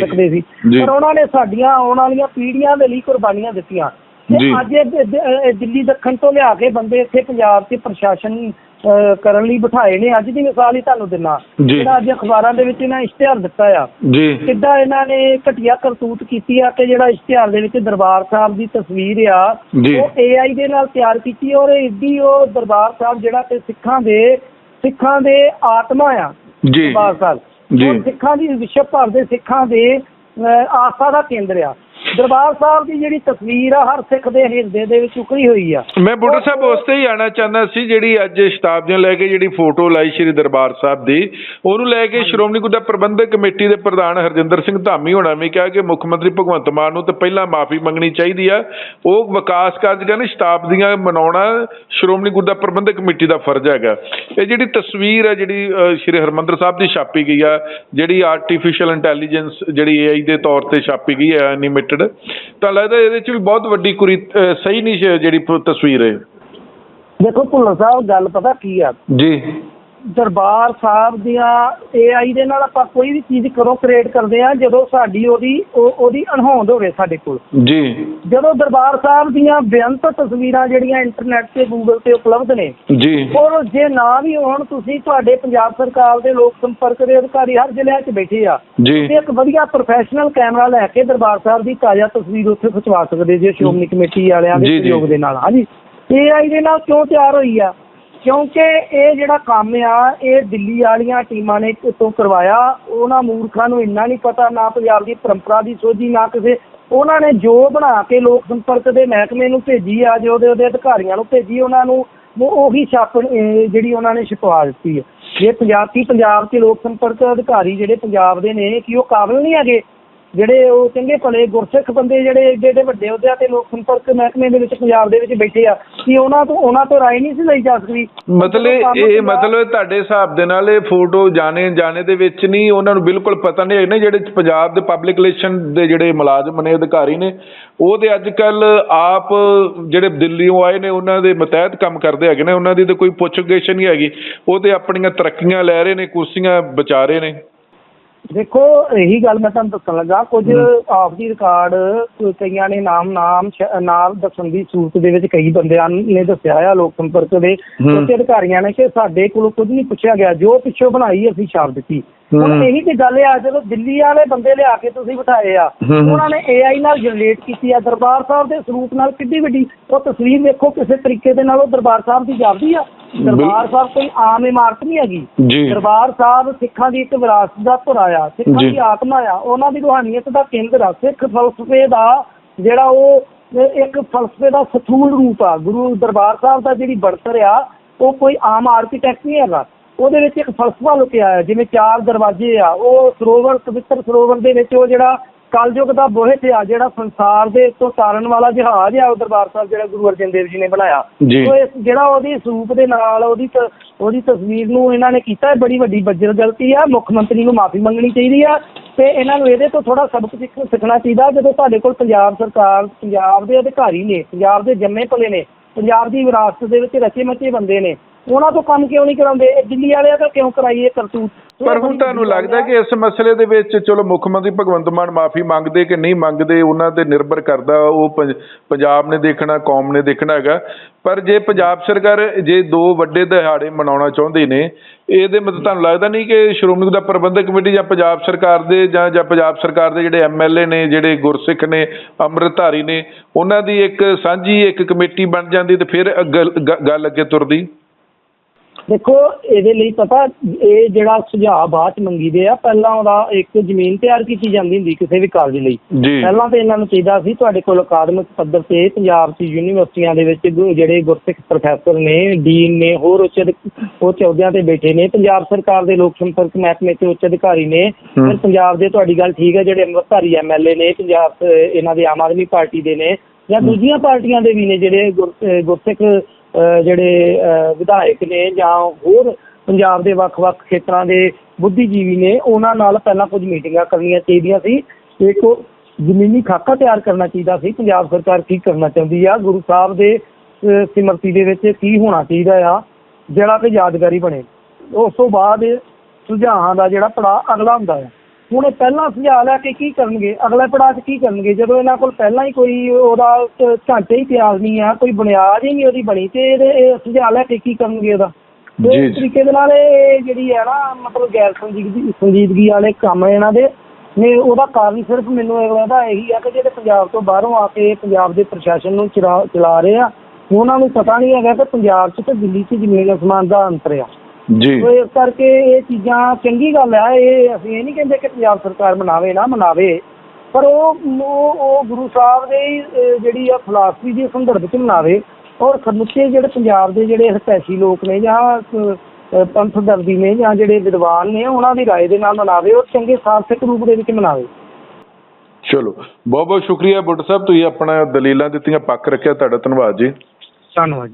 ਸਕਦੇ ਸੀ। ਪਰ ਉਹਨਾਂ ਨੇ ਸਾਡੀਆਂ ਆਉਣ ਵਾਲੀਆਂ ਪੀੜ੍ਹੀਆਂ ਦੇ ਲਈ ਕੁਰਬਾਨੀਆਂ ਦਿੱਤੀਆਂ ਤੇ ਜੀ। ਅੱਜ ਇਹ ਦ- ਦ- ਇਹ ਦਿੱਲੀ ਦੱਖਣ ਤੋਂ ਲਿਆ ਕੇ ਬੰਦੇ ਇੱਥੇ ਪੰਜਾਬ 'ਚ ਪ੍ਰਸ਼ਾਸਨ ਅਹ, ਕਰਨ ਲਈ ਬਿਠਾਏ ਨੇ ਅੱਜ ਦੀ ਮਿਸਾਲ ਹੀ ਤੁਹਾਨੂੰ ਦਿੰਨਾ ਜੀ। ਜਿਹੜਾ ਅੱਜ ਅਖਬਾਰਾਂ ਦੇ ਵਿੱਚ ਇਹਨਾਂ ਇਸ਼ਤਿਹਾਰ ਦਿੱਤਾ ਆ ਜੀ ਕਿੱਦਾਂ ਇਹਨਾਂ ਨੇ ਘਟੀਆ ਕਰਤੂਤ ਕੀਤੀ ਆ ਕਿ ਜਿਹੜਾ ਇਸ਼ਤਿਹਾਰ ਦੇ ਵਿੱਚ ਦਰਬਾਰ ਸਾਹਿਬ ਦੀ ਤਸਵੀਰ ਆ ਜੀ। ਉਹ AI ਦੇ ਨਾਲ ਤਿਆਰ ਕੀਤੀ ਔਰ ਇੱਡੀ ਉਹ ਦਰਬਾਰ ਸਾਹਿਬ ਜਿਹੜਾ ਕਿ ਸਿੱਖਾਂ ਦੇ ਸਿੱਖਾਂ ਦੇ ਆਤਮਾ ਆ ਜੀ ਦਰਬਾਰ ਸਾਹਿਬ ਜੀ। ਉਹ ਸਿੱਖਾਂ ਦੀ ਵਿਸ਼ਵ ਭਰ ਦੇ ਸਿੱਖਾਂ ਦੇ ਅਹ, ਆਸਥਾ ਦਾ ਕੇਂਦਰ ਆ ਦਰਬਾਰ ਸਾਹਿਬ ਦੀ ਜਿਹੜੀ ਤਸਵੀਰ ਆ ਹਰ ਸਿੱਖ ਦੇ ਹਿਰਦੇ ਦੇ ਵਿੱਚ ਉਕਰੀ ਹੋਈ ਆ। ਮੈਂ ਬੁੱਢਾ ਸਾਹਿਬ ਉਸ ਤੇ ਹੀ ਆਣਾ ਚਾਹੁੰਦਾ ਸੀ ਜਿਹੜੀ ਅੱਜ ਸ਼ਤਾਬਦੀਆਂ ਲੈ ਕੇ ਜਿਹੜੀ ਫੋਟੋ ਲਾਈ ਸ਼੍ਰੀ ਦਰਬਾਰ ਸਾਹਿਬ ਦੀ ਉਹਨੂੰ ਲੈ ਕੇ ਸ਼੍ਰੋਮਣੀ ਗੁਰਦੁਆਰਾ ਪ੍ਰਬੰਧਕ ਕਮੇਟੀ ਦੇ ਪ੍ਰਧਾਨ ਹਰਜਿੰਦਰ ਸਿੰਘ ਧਾਮੀ ਹੋਣਾ ਨੇ ਕਿਹਾ ਕਿ ਮੁੱਖ ਮੰਤਰੀ ਭਗਵੰਤ ਮਾਨ ਨੂੰ ਤਾਂ ਪਹਿਲਾਂ ਮਾਫੀ ਮੰਗਣੀ ਚਾਹੀਦੀ ਆ। ਉਹ ਵਿਕਾਸ ਕਾਰਜ ਕਹਿੰਦੇ ਸ਼ਤਾਬਦੀਆਂ ਮਨਾਉਣਾ ਸ਼੍ਰੋਮਣੀ ਗੁਰਦੁਆਰਾ ਪ੍ਰਬੰਧਕ ਕਮੇਟੀ ਦਾ ਫਰਜ਼ ਹੈਗਾ। ਇਹ ਜਿਹੜੀ ਤਸਵੀਰ ਹੈ ਜਿਹੜੀ ਸ਼੍ਰੀ ਹਰਮੰਦਰ ਸਾਹਿਬ ਦੀ ਛਾਪੀ ਗਈ ਆ ਜਿਹੜੀ ਆਰਟੀਫੀਸ਼ੀਅਲ ਇੰਟੈਲੀਜੈਂਸ ਜਿਹੜੀ AI ਦੇ ਤੌਰ ਤੇ ਛਾਪੀ ਗਈ ਹੈ ਐਨੀਮੇਟਡ ਤਾਂ ਲੱਗਦਾ ਇਹਦੇ ਚ ਵੀ ਬਹੁਤ ਵੱਡੀ ਕੁਰੀ ਸਹੀ ਨਹੀਂ ਜਿਹੜੀ ਤਸਵੀਰ ਹੈ ਦੇਖੋ ਭੁੱਲਰ ਸਾਹਿਬ ਗੱਲ ਪਤਾ ਕੀ ਆ? ਜੀ। ਦਰਬਾਰ ਸਾਹਿਬ ਦੀਆਂ AI ਦੇ ਨਾਲ ਆਪਾਂ ਕੋਈ ਵੀ ਚੀਜ਼ ਕਰੋ ਕ੍ਰੀਏਟ ਕਰਦੇ ਆ ਜਦੋਂ ਸਾਡੀ ਉਹਦੀ ਉਹ- ਉਹਦੀ ਅਣਹੋਂਦ ਹੋਵੇ ਸਾਡੇ ਕੋਲ। ਜੀ। ਜਦੋਂ ਦਰਬਾਰ ਸਾਹਿਬ ਦੀਆਂ ਬੇਅੰਤ ਤਸਵੀਰਾਂ ਜਿਹੜੀਆਂ ਇੰਟਰਨੈਟ ਤੇ ਗੂਗਲ ਤੇ ਉਪਲਬਧ ਨੇ ਜੀ। ਔਰ ਜੇ ਨਾ ਵੀ ਹੋਣ ਤੁਸੀਂ ਤੁਹਾਡੇ ਪੰਜਾਬ ਸਰਕਾਰ ਦੇ ਲੋਕ ਸੰਪਰਕ ਦੇ ਅਧਿਕਾਰੀ ਹਰ ਜ਼ਿਲ੍ਹੇ 'ਚ ਬੈਠੇ ਆ ਜੀ। ਤੁਸੀਂ ਇੱਕ ਵਧੀਆ ਪ੍ਰੋਫੈਸ਼ਨਲ ਕੈਮਰਾ ਲੈ ਕੇ ਦਰਬਾਰ ਸਾਹਿਬ ਦੀ ਤਾਜ਼ਾ ਤਸਵੀਰ ਉੱਥੇ ਖਿਚਵਾ ਸਕਦੇ ਜੇ ਸ਼੍ਰੋਮਣੀ ਕਮੇਟੀ ਵਾਲਿਆਂ ਦੇ। ਸਹਿਯੋਗ ਦੇ ਨਾਲ। ਹਾਂਜੀ। AI ਦੇ ਨਾਲ ਕਿਉਂ ਤਿਆਰ ਹੋਈ ਆ? ਕਿਉਂਕਿ ਇਹ ਜਿਹੜਾ ਕੰਮ ਆ, ਇਹ ਦਿੱਲੀ ਵਾਲੀਆਂ ਟੀਮਾਂ ਨੇ ਤੋਂ ਕਰਵਾਇਆ। ਉਹਨਾਂ ਮੂਰਖਾਂ ਨੂੰ ਇੰਨਾ ਨਹੀਂ ਪਤਾ ਨਾ ਪੰਜਾਬ ਦੀ ਪਰੰਪਰਾ ਦੀ ਸੋਝੀ, ਨਾ ਕਿਸੇ ਉਹਨਾਂ ਨੇ ਜੋ ਬਣਾ ਕੇ ਲੋਕ ਸੰਪਰਕ ਦੇ ਮਹਿਕਮੇ ਨੂੰ ਭੇਜੀ ਆ, ਜੋ ਉਹਦੇ ਉਹਦੇ ਅਧਿਕਾਰੀਆਂ ਨੂੰ ਭੇਜੀ, ਉਹਨਾਂ ਨੂੰ ਉਹੀ ਛਾਪ ਜਿਹੜੀ ਉਹਨਾਂ ਨੇ ਛਪਵਾ ਦਿੱਤੀ ਹੈ ਜੇ ਪੰਜਾਬ, ਕੀ ਪੰਜਾਬ ਦੇ ਲੋਕ ਸੰਪਰਕ ਅਧਿਕਾਰੀ ਜਿਹੜੇ ਪੰਜਾਬ ਦੇ ਨੇ, ਕਿ ਉਹ ਕਾਬਿਲ ਨਹੀਂ ਹੈਗੇ? ਜਿਹੜੇ ਉਹ ਚੰਗੇ ਭਲੇ ਗੁਰਸਿੱਖ ਬੰਦੇ ਜਿਹੜੇ ਏਡੇ ਏਡੇ ਵੱਡੇ ਅਹੁਦਿਆਂ ਤੇ ਲੋਕ ਸੰਪਰਕ ਮਹਿਕਮੇ ਦੇ ਵਿੱਚ ਪੰਜਾਬ ਦੇ ਵਿੱਚ ਬੈਠੇ ਆ ਕਿ ਉਹਨਾਂ ਤੋਂ ਉਹਨਾਂ ਤੋਂ ਰਾਏ ਨਹੀਂ ਸੀ ਲਈ ਜਾ ਸਕਦੀ? ਮਤਲਬ ਇਹ ਮਤਲਬ ਤੁਹਾਡੇ ਹਿਸਾਬ ਦੇ ਨਾਲ ਇਹ ਫੋਟੋ ਜਾਣੇ ਜਾਣੇ ਦੇ ਵਿੱਚ ਨਹੀਂ ਉਹਨਾਂ ਨੂੰ ਬਿਲਕੁਲ ਪਤਾ ਨਹੀਂ ਹੈ ਨਾ ਜਿਹੜੇ ਪੰਜਾਬ ਦੇ ਪਬਲਿਕ ਰਿਲੇਸ਼ਨ ਦੇ ਜਿਹੜੇ ਮੁਲਾਜ਼ਮ ਨੇ ਅਧਿਕਾਰੀ ਨੇ ਉਹ ਤੇ ਅੱਜ ਕੱਲ ਆਪ ਜਿਹੜੇ ਦਿੱਲੀੋਂ ਆਏ ਨੇ ਉਹਨਾਂ ਦੇ ਮਤਹਿਤ ਕੰਮ ਕਰਦੇ ਹੈਗੇ ਨੇ ਉਹਨਾਂ ਦੀ ਤਾਂ ਕੋਈ ਪੁੱਛਗਿੱਛ ਨਹੀਂ ਹੈਗੀ। ਉਹ ਤੇ ਆਪਣੀਆਂ ਤਰੱਕੀਆਂ ਲੈ ਰਹੇ ਨੇ ਕੁਰਸੀਆਂ ਬਚਾ ਰਹੇ ਨੇ। ਦੇਖੋ ਇਹੀ ਗੱਲ ਮੈਂ ਤੁਹਾਨੂੰ ਦੱਸਣ ਲੱਗਾ ਕੁਝ ਆਫ ਦੀ ਰਿਕਾਰਡ ਕਈਆਂ ਨੇ ਨਾਮ ਨਾਮ ਨਾਮ ਦੱਸਣ ਦੀ ਸੂਰਤ ਦੇ ਵਿੱਚ ਕਈ ਬੰਦਿਆਂ ਨੇ ਦੱਸਿਆ ਆ ਲੋਕ ਸੰਪਰਕ ਦੇ। ਉੱਚ ਅਧਿਕਾਰੀਆਂ ਨੇ ਕਿ ਸਾਡੇ ਕੋਲੋਂ ਕੁਝ ਨਹੀਂ ਪੁੱਛਿਆ ਗਿਆ ਜੋ ਪਿੱਛੋਂ ਬਣਾਈ ਅਸੀਂ ਛਾਪ ਦਿੱਤੀ। ਹੁਣ। ਇਹੀ ਤੇ ਗੱਲ ਆ ਜਦੋਂ ਦਿੱਲੀ ਵਾਲੇ ਬੰਦੇ ਲਿਆ ਕੇ ਤੁਸੀਂ ਬਿਠਾਏ ਆ। ਉਹਨਾਂ ਨੇ AI ਨਾਲ ਜਨਰੇਟ ਕੀਤੀ ਆ ਦਰਬਾਰ ਸਾਹਿਬ ਦੇ ਸਰੂਪ ਨਾਲ ਕਿੱਡੀ ਵੱਡੀ ਉਹ ਤਸਵੀਰ ਵੇਖੋ ਕਿਸੇ ਤਰੀਕੇ ਦੇ ਨਾਲ ਉਹ ਦਰਬਾਰ ਸਾਹਿਬ ਦੀ ਜਾਪਦੀ ਆ ਦਰਬਾਰ ਸਾਹਿਬ ਕੋਈ ਆਮ ਇਮਾਰਤ ਨਹੀਂ ਹੈਗੀ ਦਰਬਾਰ ਸਾਹਿਬ ਸਿੱਖਾਂ ਦੀ ਇੱਕ ਵਿਰਾਸਤ ਦਾ ਧੁਰਾ ਆ ਸਿੱਖਾਂ। ਦੀ ਆਤਮਾ ਆ ਉਹਨਾਂ ਦੀ ਰੂਹਾਨੀਅਤ ਦਾ ਕੇਂਦਰ ਆ ਸਿੱਖ ਫਲਸਫੇ ਦਾ ਜਿਹੜਾ ਉਹ ਇੱਕ ਫਲਸਫੇ ਦਾ ਸਥੂਲ ਰੂਪ ਆ ਗੁਰੂ ਦਰਬਾਰ ਸਾਹਿਬ ਦਾ ਜਿਹੜੀ ਬਣਤਰ ਆ ਉਹ ਕੋਈ ਆਮ ਆਰਕੀਟੈਕਟ ਨਹੀਂ ਹੈਗਾ ਉਹਦੇ ਵਿੱਚ ਇੱਕ ਫਲਸਫਾ ਲੁਕਿਆ ਹੈ ਜਿਵੇਂ ਚਾਰ ਦਰਵਾਜ਼ੇ ਆ ਉਹ ਸਰੋਵਰ ਪਵਿੱਤਰ ਸਰੋਵਰ ਦੇ ਵਿੱਚ ਉਹ ਜਿਹੜਾ ਕਲਯੁਗ ਦਾ ਬੋਹਿਤ ਆ ਜਿਹੜਾ ਸੰਸਾਰ ਦੇ ਤੋਂ ਤਾਰਨ ਵਾਲਾ ਜਹਾਜ਼ ਆ ਉਹ ਦਰਬਾਰ ਸਾਹਿਬ ਜਿਹੜਾ ਗੁਰੂ ਅਰਜਨ ਦੇਵ ਜੀ ਨੇ ਬਣਾਇਆ। ਸੋ ਇਸ ਜਿਹੜਾ ਉਹਦੀ ਸਰੂਪ ਦੇ ਨਾਲ ਉਹਦੀ ਉਹਦੀ ਤਸਵੀਰ ਨੂੰ ਇਹਨਾਂ ਨੇ ਕੀਤਾ ਬੜੀ ਵੱਡੀ ਬੱਜਰ ਗਲਤੀ ਆ ਮੁੱਖ ਮੰਤਰੀ ਨੂੰ ਮਾਫੀ ਮੰਗਣੀ ਚਾਹੀਦੀ ਆ ਤੇ ਇਹਨਾਂ ਨੂੰ ਇਹਦੇ ਤੋਂ ਥੋੜਾ ਸਬਕ ਸਿੱਖ- ਸਿੱਖਣਾ ਚਾਹੀਦਾ ਜਦੋਂ ਤੁਹਾਡੇ ਕੋਲ ਪੰਜਾਬ ਸਰਕਾਰ ਪੰਜਾਬ ਦੇ ਅਧਿਕਾਰੀ ਨੇ ਪੰਜਾਬ ਦੇ ਜੰਮੇ ਪਲੇ ਨੇ ਪੰਜਾਬ ਦੀ ਵਿਰਾਸਤ ਦੇ ਵਿੱਚ ਰਚੇ ਮਚੇ ਬੰਦੇ ਨੇ ਉਹਨਾਂ ਤੋਂ ਕੰਮ ਕਿਉਂ ਨਹੀਂ ਕਰਾਉਂਦੇ? ਇਹ ਦਿੱਲੀ ਵਾਲਿਆਂ ਤੋਂ ਕਿਉਂ ਕਰਾਈਏ ਕਰਤੂਤ? ਪਰ ਹੁਣ ਤੁਹਾਨੂੰ ਲੱਗਦਾ ਕਿ ਇਸ ਮਸਲੇ ਦੇ ਵਿੱਚ ਚਲੋ ਮੁੱਖ ਮੰਤਰੀ ਭਗਵੰਤ ਮਾਨ ਮਾਫੀ ਮੰਗਦੇ ਕਿ ਨਹੀਂ ਮੰਗਦੇ ਉਹਨਾਂ ਤੇ ਨਿਰਭਰ ਕਰਦਾ ਉਹ ਪੰਜ- ਪੰਜਾਬ ਨੇ ਦੇਖਣਾ ਕੌਮ ਨੇ ਦੇਖਣਾ ਹੈਗਾ। ਪਰ ਜੇ ਪੰਜਾਬ ਸਰਕਾਰ ਜੇ ਦੋ ਵੱਡੇ ਦਿਹਾੜੇ ਮਨਾਉਣਾ ਚਾਹੁੰਦੇ ਨੇ ਇਹਦੇ ਮਤਲਬ ਤੁਹਾਨੂੰ ਲੱਗਦਾ ਨਹੀਂ ਕਿ ਸ਼੍ਰੋਮਣੀ ਗੁਰਦੁਆਰਾ ਪ੍ਰਬੰਧਕ ਕਮੇਟੀ ਜਾਂ ਪੰਜਾਬ ਸਰਕਾਰ ਦੇ ਜਾਂ ਜਾਂ ਪੰਜਾਬ ਸਰਕਾਰ ਦੇ ਜਿਹੜੇ ਐਮਐਲਏ ਨੇ ਜਿਹੜੇ ਗੁਰਸਿੱਖ ਨੇ ਅੰਮ੍ਰਿਤਧਾਰੀ ਨੇ ਉਹਨਾਂ ਦੀ ਇੱਕ ਸਾਂਝੀ ਇੱਕ ਕਮੇਟੀ ਬਣ ਜਾਂਦੀ ਤੇ ਫਿਰ ਗੱਲ ਅੱਗੇ ਤੁਰਦੀ? ਦੇਖੋ ਇਹਦੇ ਲਈ ਪਤਾ ਇਹ ਜਿਹੜਾ ਸੁਝਾਅ ਬਾਅਦ ਚ ਮੰਗੀਦੇ ਆ ਪਹਿਲਾਂ ਉਹਦਾ ਇੱਕ ਜ਼ਮੀਨ ਤਿਆਰ ਕੀਤੀ ਜਾਂਦੀ ਹੁੰਦੀ ਕਿਸੇ ਵੀ ਕਾਲਜ ਲਈ। ਪਹਿਲਾਂ ਤੇ ਇਹਨਾਂ ਨੂੰ ਚਾਹੀਦਾ ਸੀ ਤੁਹਾਡੇ ਕੋਲ ਅਕਾਦਮਿਕ ਪੱਧਰ ਤੇ ਪੰਜਾਬ 'ਚ ਯੂਨੀਵਰਸਿਟੀਆਂ ਦੇ ਵਿੱਚ ਜਿਹੜੇ ਗੁਰਸਿੱਖ ਪ੍ਰੋਫੈਸਰ ਨੇ ਡੀਨ ਨੇ ਹੋਰ ਉੱਚ ਉੱਚ ਅਹੁਦਿਆਂ ਤੇ ਬੈਠੇ ਨੇ ਪੰਜਾਬ ਸਰਕਾਰ ਦੇ ਲੋਕ ਸੰਪਰਕ ਮਹਿਕਮੇ ਤੇ ਉੱਚ ਅਧਿਕਾਰੀ ਨੇ। ਫਿਰ ਪੰਜਾਬ ਦੇ ਤੁਹਾਡੀ ਗੱਲ ਠੀਕ ਹੈ ਜਿਹੜੇ ਅੰਮ੍ਰਿਤਧਾਰੀ ਐਮਐਲਏ ਨੇ ਪੰਜਾਬ ਇਹਨਾਂ ਦੇ ਆਮ ਆਦਮੀ ਪਾਰਟੀ ਦੇ ਨੇ ਜਾਂ ਦੂਜੀਆਂ ਪਾਰਟੀਆਂ ਦੇ ਵੀ ਨੇ ਜਿਹੜੇ ਗੁਰਸਿੱਖ ਜਿਹੜੇ ਵਿਧਾਇਕ ਨੇ ਜਾਂ ਹੋਰ ਪੰਜਾਬ ਦੇ ਵੱਖ-ਵੱਖ ਖੇਤਰਾਂ ਦੇ ਬੁੱਧੀਜੀਵੀ ਨੇ, ਉਹਨਾਂ ਨਾਲ ਪਹਿਲਾਂ ਕੁਝ ਮੀਟਿੰਗਾਂ ਕਰਨੀਆਂ ਚਾਹੀਦੀਆਂ ਸੀ। ਇੱਕ ਜ਼ਮੀਨੀ ਖਾਕਾ ਤਿਆਰ ਕਰਨਾ ਚਾਹੀਦਾ ਸੀ। ਪੰਜਾਬ ਸਰਕਾਰ ਕੀ ਕਰਨਾ ਚਾਹੁੰਦੀ ਆ? ਗੁਰੂ ਸਾਹਿਬ ਦੇ ਸਿਮਰਤੀ ਦੇ ਵਿੱਚ ਕੀ ਹੋਣਾ ਚਾਹੀਦਾ ਆ? ਜਿਹੜਾ ਕਿ ਯਾਦਗਾਰੀ ਬਣੇ। ਉਸ ਤੋਂ ਬਾਅਦ ਸੁਝਾਆਂ ਦਾ ਜਿਹੜਾ ਪੜਾਅ ਅਗਲਾ ਹੁੰਦਾ ਹੈ ਹੁਣ ਇਹ ਪਹਿਲਾਂ ਸੁਝਾਅ ਲੈ ਕੇ ਕੀ ਕਰਨਗੇ? ਅਗਲੇ ਪੜਾਅ 'ਚ ਕੀ ਕਰਨਗੇ? ਜਦੋਂ ਇਹਨਾਂ ਕੋਲ ਪਹਿਲਾਂ ਹੀ ਕੋਈ ਉਹਦਾ ਢਾਂਚਾ ਹੀ ਤਿਆਰ ਨਹੀਂ ਆ ਕੋਈ ਬੁਨਿਆਦ ਹੀ ਨਹੀਂ ਉਹਦੀ ਬਣੀ ਤੇ ਇਹਦੇ ਇਹ ਸੁਝਾਅ ਲੈ ਕੇ ਕੀ ਕਰਨਗੇ ਉਹਦਾ? ਇਸ। ਤਰੀਕੇ ਦੇ ਨਾਲ ਇਹ ਜਿਹੜੀ ਹੈ ਨਾ ਮਤਲਬ ਗੈਰ ਸੰਜੀਦਗੀ ਸੰਜੀਦਗੀ ਵਾਲੇ ਕੰਮ ਇਹਨਾਂ ਦੇ ਨੇ ਉਹਦਾ ਕਾਰਨ ਸਿਰਫ ਮੈਨੂੰ ਇਹ ਲੱਗਦਾ ਇਹੀ ਆ ਕਿ ਜਿਹੜੇ ਪੰਜਾਬ ਤੋਂ ਬਾਹਰੋਂ ਆ ਕੇ ਪੰਜਾਬ ਦੇ ਪ੍ਰਸ਼ਾਸਨ ਨੂੰ ਚਲਾ ਚਲਾ ਰਹੇ ਆ ਉਹਨਾਂ ਨੂੰ ਪਤਾ ਨਹੀਂ ਹੈਗਾ ਕਿ ਪੰਜਾਬ 'ਚ ਤੇ ਦਿੱਲੀ 'ਚ ਜ਼ਮੀਨ ਅਸਮਾਨ ਦਾ ਅੰਤਰ ਆ। ਜੀ। ਸੋ ਇਸ ਕਰਕੇ ਇਹ ਚੀਜ਼ਾਂ ਚੰਗੀ ਗੱਲ ਆ ਇਹ ਅਸੀਂ ਇਹ ਨਹੀਂ ਕਹਿੰਦੇ ਕਿ ਪੰਜਾਬ ਸਰਕਾਰ ਮਨਾਵੇ ਨਾ ਮਨਾਵੇ ਪਰ ਉਹ ਉਹ ਗੁਰੂ ਸਾਹਿਬ ਦੇ ਜਿਹੜੀ ਆ ਫਲਸਫੀ ਦੇ ਸੰਦਰਭ ਚ ਮਨਾਵੇ ਔਰ ਸਮੁੱਚੇ ਜਿਹੜੇ ਪੰਜਾਬ ਦੇ ਜਿਹੜੇ ਹਿਤੈਸ਼ੀ ਲੋਕ ਨੇ ਜਾਂ ਪੰਥ ਦਰਦੀ ਨੇ ਜਾਂ ਜਿਹੜੇ ਵਿਦਵਾਨ ਨੇ ਉਹਨਾਂ ਦੀ ਰਾਏ ਦੇ ਨਾਲ ਮਨਾਵੇ ਔਰ ਚੰਗੇ ਸਾਰਥਕ ਰੂਪ ਦੇ ਵਿੱਚ ਮਨਾਵੇ। ਚਲੋ ਬਹੁਤ ਬਹੁਤ ਸ਼ੁਕਰੀਆ ਬੁੱਢਾ ਸਾਹਿਬ ਤੁਸੀਂ ਆਪਣਾ ਦਲੀਲਾਂ ਦਿੱਤੀਆਂ ਪੱਕ ਰੱਖਿਆ ਤੁਹਾਡਾ ਧੰਨਵਾਦ ਜੀ। ਧੰਨਵਾਦ